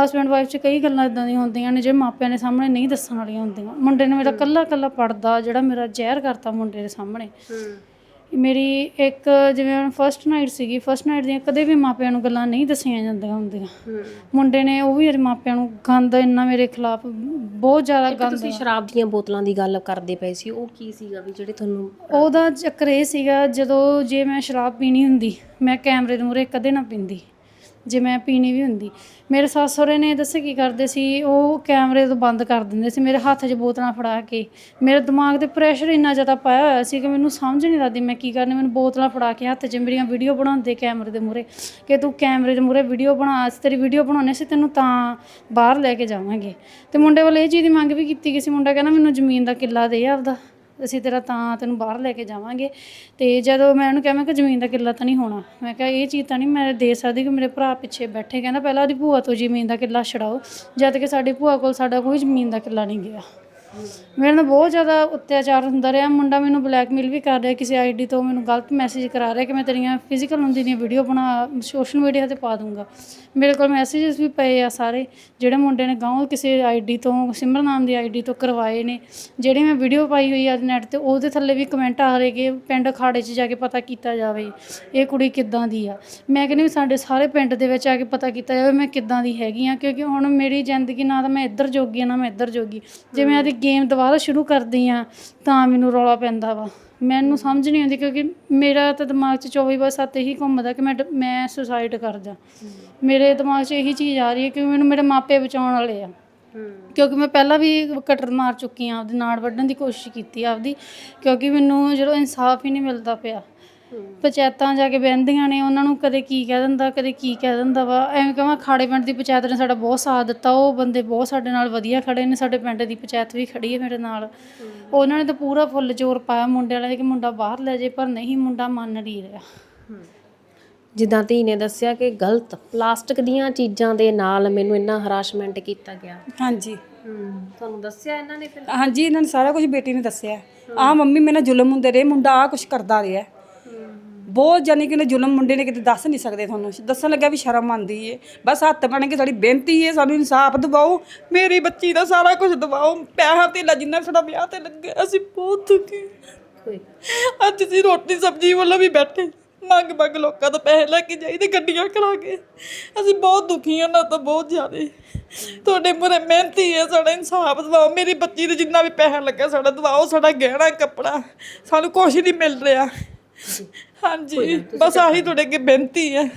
ਹਸਬੈਂਡ ਵਾਈਫ 'ਚ ਕਈ ਗੱਲਾਂ ਇਦਾਂ ਦੀਆਂ ਹੁੰਦੀਆਂ ਨੇ ਜਿਹੜੇ ਮਾਪਿਆਂ ਦੇ ਸਾਹਮਣੇ ਨਹੀਂ ਦੱਸਣ ਵਾਲੀਆਂ ਹੁੰਦੀਆਂ। ਮੁੰਡੇ ਨੇ ਮੇਰਾ ਕੱਲਾ ਕੱਲਾ ਪੜਦਾ ਜਿਹੜਾ ਮੇਰਾ ਜ਼ਹਿਰ ਕਰਤਾ ਮੁੰਡੇ ਦੇ ਸਾਹਮਣੇ। ਮੇਰੀ ਇੱਕ ਜਿਵੇਂ ਫਸਟ ਨਾਈਟ ਸੀਗੀ ਫਸਟ ਨਾਈਟ ਦੀਆਂ ਕਦੇ ਵੀ ਮਾਪਿਆਂ ਨੂੰ ਗੱਲਾਂ ਨਹੀਂ ਦੱਸੀਆਂ ਜਾਂਦੀਆਂ ਹੁੰਦੀਆਂ। ਮੁੰਡੇ ਨੇ ਉਹ ਵੀ ਮੇਰੇ ਮਾਪਿਆਂ ਨੂੰ ਗੰਦ ਇੰਨਾ ਮੇਰੇ ਖਿਲਾਫ ਬਹੁਤ ਜ਼ਿਆਦਾ ਗੰਦ ਤੁਸੀਂ ਸ਼ਰਾਬ ਦੀਆਂ ਬੋਤਲਾਂ ਦੀ ਗੱਲ ਕਰਦੇ ਪਏ ਸੀ ਉਹ ਕੀ ਸੀਗਾ ਵੀ ਜਿਹੜੇ ਤੁਹਾਨੂੰ ਉਹਦਾ ਚੱਕਰ ਇਹ ਸੀਗਾ ਜਦੋਂ ਜੇ ਮੈਂ ਸ਼ਰਾਬ ਪੀਣੀ ਹੁੰਦੀ ਮੈਂ ਕੈਮਰੇ ਦੇ ਮੂਹਰੇ ਕਦੇ ਨਾ ਪੀਂਦੀ। ਜੇ ਮੈਂ ਪੀਣੀ ਵੀ ਹੁੰਦੀ। ਮੇਰੇ ਸੱਸ ਸਹੁਰੇ ਨੇ ਦੱਸੇ ਕੀ ਕਰਦੇ ਸੀ, ਉਹ ਕੈਮਰੇ ਤੋਂ ਬੰਦ ਕਰ ਦਿੰਦੇ ਸੀ, ਮੇਰੇ ਹੱਥ 'ਚ ਬੋਤਲਾਂ ਫੜਾ ਕੇ। ਮੇਰੇ ਦਿਮਾਗ ਤੇ ਪ੍ਰੈਸ਼ਰ ਇੰਨਾ ਜ਼ਿਆਦਾ ਪਾਇਆ ਹੋਇਆ ਸੀ ਕਿ ਮੈਨੂੰ ਸਮਝ ਨਹੀਂ ਲੱਗਦੀ ਮੈਂ ਕੀ ਕਰਨੀ, ਮੈਨੂੰ ਬੋਤਲਾਂ ਫੜਾ ਕੇ ਹੱਥ 'ਚ, ਮੇਰੀਆਂ ਵੀਡੀਓ ਬਣਾਉਂਦੇ ਕੈਮਰੇ ਦੇ ਮੂਹਰੇ। ਕਿ ਤੂੰ ਕੈਮਰੇ ਦੇ ਮੂਹਰੇ ਵੀਡੀਓ ਬਣਾ, ਅਸੀਂ ਤੇਰੀ ਵੀਡੀਓ ਬਣਾਉਣੇ ਸੀ, ਤੈਨੂੰ ਤਾਂ ਬਾਹਰ ਲੈ ਕੇ ਜਾਵਾਂਗੇ। ਤੇ ਮੁੰਡੇ ਵੱਲ ਇਹ ਚੀਜ਼ ਦੀ ਮੰਗ ਵੀ ਕੀਤੀ ਗਈ ਸੀ, ਮੁੰਡਾ ਕਹਿੰਦਾ ਮੈਨੂੰ ਜ਼ਮੀਨ ਦਾ ਕਿੱਲਾ ਦੇ ਆਪਦਾ। ਅਸੀਂ ਤੇਰਾ ਤਾਂ ਤੈਨੂੰ ਬਾਹਰ ਲੈ ਕੇ ਜਾਵਾਂਗੇ। ਤੇ ਜਦੋਂ ਮੈਂ ਉਹਨੂੰ ਕਿਹਾ, ਮੈਂ ਕਿ ਜ਼ਮੀਨ ਦਾ ਕਿੱਲਾ ਤਾਂ ਨਹੀਂ ਹੋਣਾ। ਮੈਂ ਕਿਹਾ, ਇਹ ਚੀਜ਼ ਤਾਂ ਨਹੀਂ ਮੈਂ ਦੇ ਸਕਦੀ ਕਿ ਮੇਰੇ ਭਰਾ ਪਿੱਛੇ ਬੈਠੇ। ਕਹਿੰਦਾ, ਪਹਿਲਾਂ ਉਹਦੀ ਭੂਆ ਤੋਂ ਜ਼ਮੀਨ ਦਾ ਕਿੱਲਾ ਛਡਾਓ, ਜਦ ਕਿ ਸਾਡੀ ਭੂਆ ਕੋਲ ਸਾਡਾ ਕੋਈ ਜ਼ਮੀਨ ਦਾ ਕਿੱਲਾ ਨਹੀਂ ਗਿਆ। ਮੇਰੇ ਨਾਲ ਬਹੁਤ ਜ਼ਿਆਦਾ ਅਤਿਆਚਾਰ ਹੁੰਦਾ ਰਿਹਾ। ਮੁੰਡਾ ਮੈਨੂੰ ਬਲੈਕਮੇਲ ਵੀ ਕਰ ਰਿਹਾ, ਕਿਸੇ ਆਈਡੀ ਤੋਂ ਮੈਨੂੰ ਗਲਤ ਮੈਸੇਜ ਕਰਾ ਰਿਹਾ ਕਿ ਮੈਂ ਤੇਰੀਆਂ ਫਿਜ਼ੀਕਲ ਹੁੰਦੀ ਦੀਆਂ ਵੀਡੀਓ ਬਣਾ ਸੋਸ਼ਲ ਮੀਡੀਆ ਤੇ ਪਾ ਦੂੰਗਾ। ਮੇਰੇ ਕੋਲ ਮੈਸੇजेस ਵੀ ਪਏ ਆ ਸਾਰੇ, ਜਿਹੜੇ ਮੁੰਡੇ ਨੇ ਗਾਉਂ ਕਿਸੇ ਆਈਡੀ ਤੋਂ ਸਿਮਰ ਨਾਮ ਦੀ ਆਈਡੀ ਤੋਂ ਕਰਵਾਏ ਨੇ। ਜਿਹੜੀ ਮੈਂ ਵੀਡੀਓ ਪਾਈ ਹੋਈ ਆ ਨੈਟ ਤੇ, ਉਹਦੇ ਥੱਲੇ ਵੀ ਕਮੈਂਟ ਆ ਰਹੇ ਕਿ ਪਿੰਡ ਅਖਾੜੇ 'ਚ ਜਾ ਕੇ ਪਤਾ ਕੀਤਾ ਜਾਵੇ, ਇਹ ਕੁੜੀ ਕਿੱਦਾਂ ਦੀ ਆ। ਮੈਂ ਕਹਿੰਦੀ ਵੀ ਸਾਡੇ ਸਾਰੇ ਪਿੰਡ ਦੇ ਵਿੱਚ ਆ ਕੇ ਪਤਾ ਕੀਤਾ ਜਾਵੇ ਮੈਂ ਕਿੱਦਾਂ ਦੀ ਹੈਗੀ ਆ, ਕਿਉਂਕਿ ਹੁਣ ਮੇਰੀ ਜ਼ਿੰਦਗੀ ਨਾ ਤਾਂ ਮੈਂ ਇੱਧਰ ਜੋਗੀ ਆ, ਨਾ ਮੈਂ ਇੱਧਰ ਜੋਗੀ। ਜੇ ਮੈਂ ਆਦੀ ਗੇਮ ਦੁਬਾਰਾ ਸ਼ੁਰੂ ਕਰਦੀ ਆ ਤਾਂ ਮੈਨੂੰ ਰੌਲਾ ਪੈਂਦਾ ਵਾ। ਮੈਨੂੰ ਸਮਝ ਨਹੀਂ ਆਉਂਦੀ ਕਿਉਂਕਿ ਮੇਰਾ ਤਾਂ ਦਿਮਾਗ 'ਚ 24 ਬਾਈ 7 ਇਹੀ ਘੁੰਮਦਾ ਕਿ ਮੈਂ ਡ- ਮੈਂ ਸੁਸਾਈਡ ਕਰ ਜਾ। ਮੇਰੇ ਦਿਮਾਗ 'ਚ ਇਹੀ ਚੀਜ਼ ਆ ਰਹੀ ਹੈ ਕਿ ਮੈਨੂੰ ਮੇਰੇ ਮਾਪੇ ਬਚਾਉਣ ਵਾਲੇ ਆ। ਕਿਉਂਕਿ ਮੈਂ ਪਹਿਲਾਂ ਵੀ ਕਟਰ ਮਾਰ ਚੁੱਕੀ ਆ ਆਪਦੀ ਨਾੜ ਵੱਢਣ ਦੀ ਕੋਸ਼ਿਸ਼ ਕੀਤੀ ਆ ਆਪਦੀ ਕਿਉਂਕਿ ਮੈਨੂੰ ਜਦੋਂ ਇਨਸਾਫ ਹੀ ਨਹੀਂ ਮਿਲਦਾ ਪਿਆ। ਪੰਚਾਇਤਾਂ ਜਾ ਕੇ ਬਹਿੰਦੀਆਂ ਨੇ ਉਹਨਾਂ ਨੂੰ ਕਦੇ ਕੀ ਕਹਿ ਦਿੰਦਾ ਕਦੇ ਕੀ ਕਹਿ ਦਿੰਦਾ ਵਾ। ਐਵੇਂ ਕਹਾਂ ਖਾੜੇ ਪਿੰਡ ਦੀ ਪੰਚਾਇਤ ਨੇ ਸਾਡਾ ਬਹੁਤ ਸਾਥ ਦਿੱਤਾ ਉਹ ਬੰਦੇ ਬਹੁਤ ਸਾਡੇ ਨਾਲ ਵਧੀਆ ਖੜੇ ਨੇ ਸਾਡੇ ਪਿੰਡ ਦੀ ਪੰਚਾਇਤ ਵੀ ਖੜੀ ਹੈ ਮੇਰੇ ਨਾਲ। ਉਹਨਾਂ ਨੇ ਤਾਂ ਪੂਰਾ ਫੁੱਲ ਜ਼ੋਰ ਪਾਇਆ ਮੁੰਡੇ ਵਾਲੇ ਕਿ ਮੁੰਡਾ ਬਾਹਰ ਲੈ ਜੇ ਪਰ ਨਹੀਂ ਮੁੰਡਾ ਮੰਨ ਨਹੀਂ ਰਿਹਾ। ਜਿੱਦਾਂ ਧੀ ਨੇ ਦੱਸਿਆ ਕਿ ਗਲਤ ਪਲਾਸਟਿਕ ਦੀਆਂ ਚੀਜ਼ਾਂ ਦੇ ਨਾਲ ਮੈਨੂੰ ਇੰਨਾ ਹਰਾਸਮੈਂਟ ਕੀਤਾ ਗਿਆ। ਹਾਂਜੀ। ਤੁਹਾਨੂੰ ਦੱਸਿਆ ਇਹਨਾਂ ਨੇ ਫਿਰ? ਹਾਂਜੀ ਇਹਨਾਂ ਨੇ ਸਾਰਾ ਕੁਝ ਬੇਟੀ ਨੇ ਦੱਸਿਆ। ਆ ਮੰਮੀ ਮੇਰੇ ਨਾਲ ਜ਼ੁਲਮ ਹੁੰਦੇ ਰਹੇ ਮੁੰਡਾ ਆ ਕੁਝ ਕਰਦਾ ਰਿਹਾ। ਬਹੁਤ ਜਾਨੀ ਕਿ ਉਹਨੇ ਜ਼ੁਲਮ ਮੁੰਡੇ ਨੇ ਕਿਤੇ ਦੱਸ ਨਹੀਂ ਸਕਦੇ ਤੁਹਾਨੂੰ। ਦੱਸਣ ਲੱਗਿਆ ਵੀ ਸ਼ਰਮ ਆਉਂਦੀ ਏ। ਬਸ ਹੱਥ ਬਣ ਕੇ ਸਾਡੀ ਬੇਨਤੀ ਏ ਸਾਨੂੰ ਇਨਸਾਫ ਦਿਵਾਓ। ਮੇਰੀ ਬੱਚੀ ਦਾ ਸਾਰਾ ਕੁਝ ਦਿਵਾਓ। ਪੈਸਾ ਤੇ ਜਿੰਨਾ ਸਾਡਾ ਵਿਆਹ ਤੇ ਲੱਗਿਆ ਅਸੀਂ ਬਹੁਤ ਦੁਖੀ ਅੱਜ ਅਸੀਂ ਰੋਟੀ ਸਬਜ਼ੀ ਵੱਲੋਂ ਵੀ ਬੈਠੇ। ਮੰਗ ਮੰਗ ਲੋਕਾਂ ਤੋਂ ਪੈਸੇ ਲੈ ਕੇ ਜਾਈਦੇ ਗੱਡੀਆਂ ਕਰਾ ਕੇ। ਅਸੀਂ ਬਹੁਤ ਦੁਖੀ ਹਾਂ ਨਾ ਤਾਂ ਬਹੁਤ ਜ਼ਿਆਦੇ। ਤੁਹਾਡੇ ਮੂਹਰੇ ਮਿਹਨਤੀ ਹੈ ਸਾਡਾ ਇਨਸਾਫ ਦਿਵਾਓ। ਮੇਰੀ ਬੱਚੀ ਦੇ ਜਿੰਨਾ ਵੀ ਪੈਸਾ ਲੱਗਾ ਸਾਡਾ ਦਿਵਾਓ। ਸਾਡਾ ਗਹਿਣਾ ਕੱਪੜਾ। ਸਾਨੂੰ ਕੁਛ ਨਹੀਂ ਮਿਲ ਰਿਹਾ। ਹਾਂਜੀ। ਬਸ ਆਹੀ ਤੁਹਾਡੇ ਅੱਗੇ ਬੇਨਤੀ ਹੈ।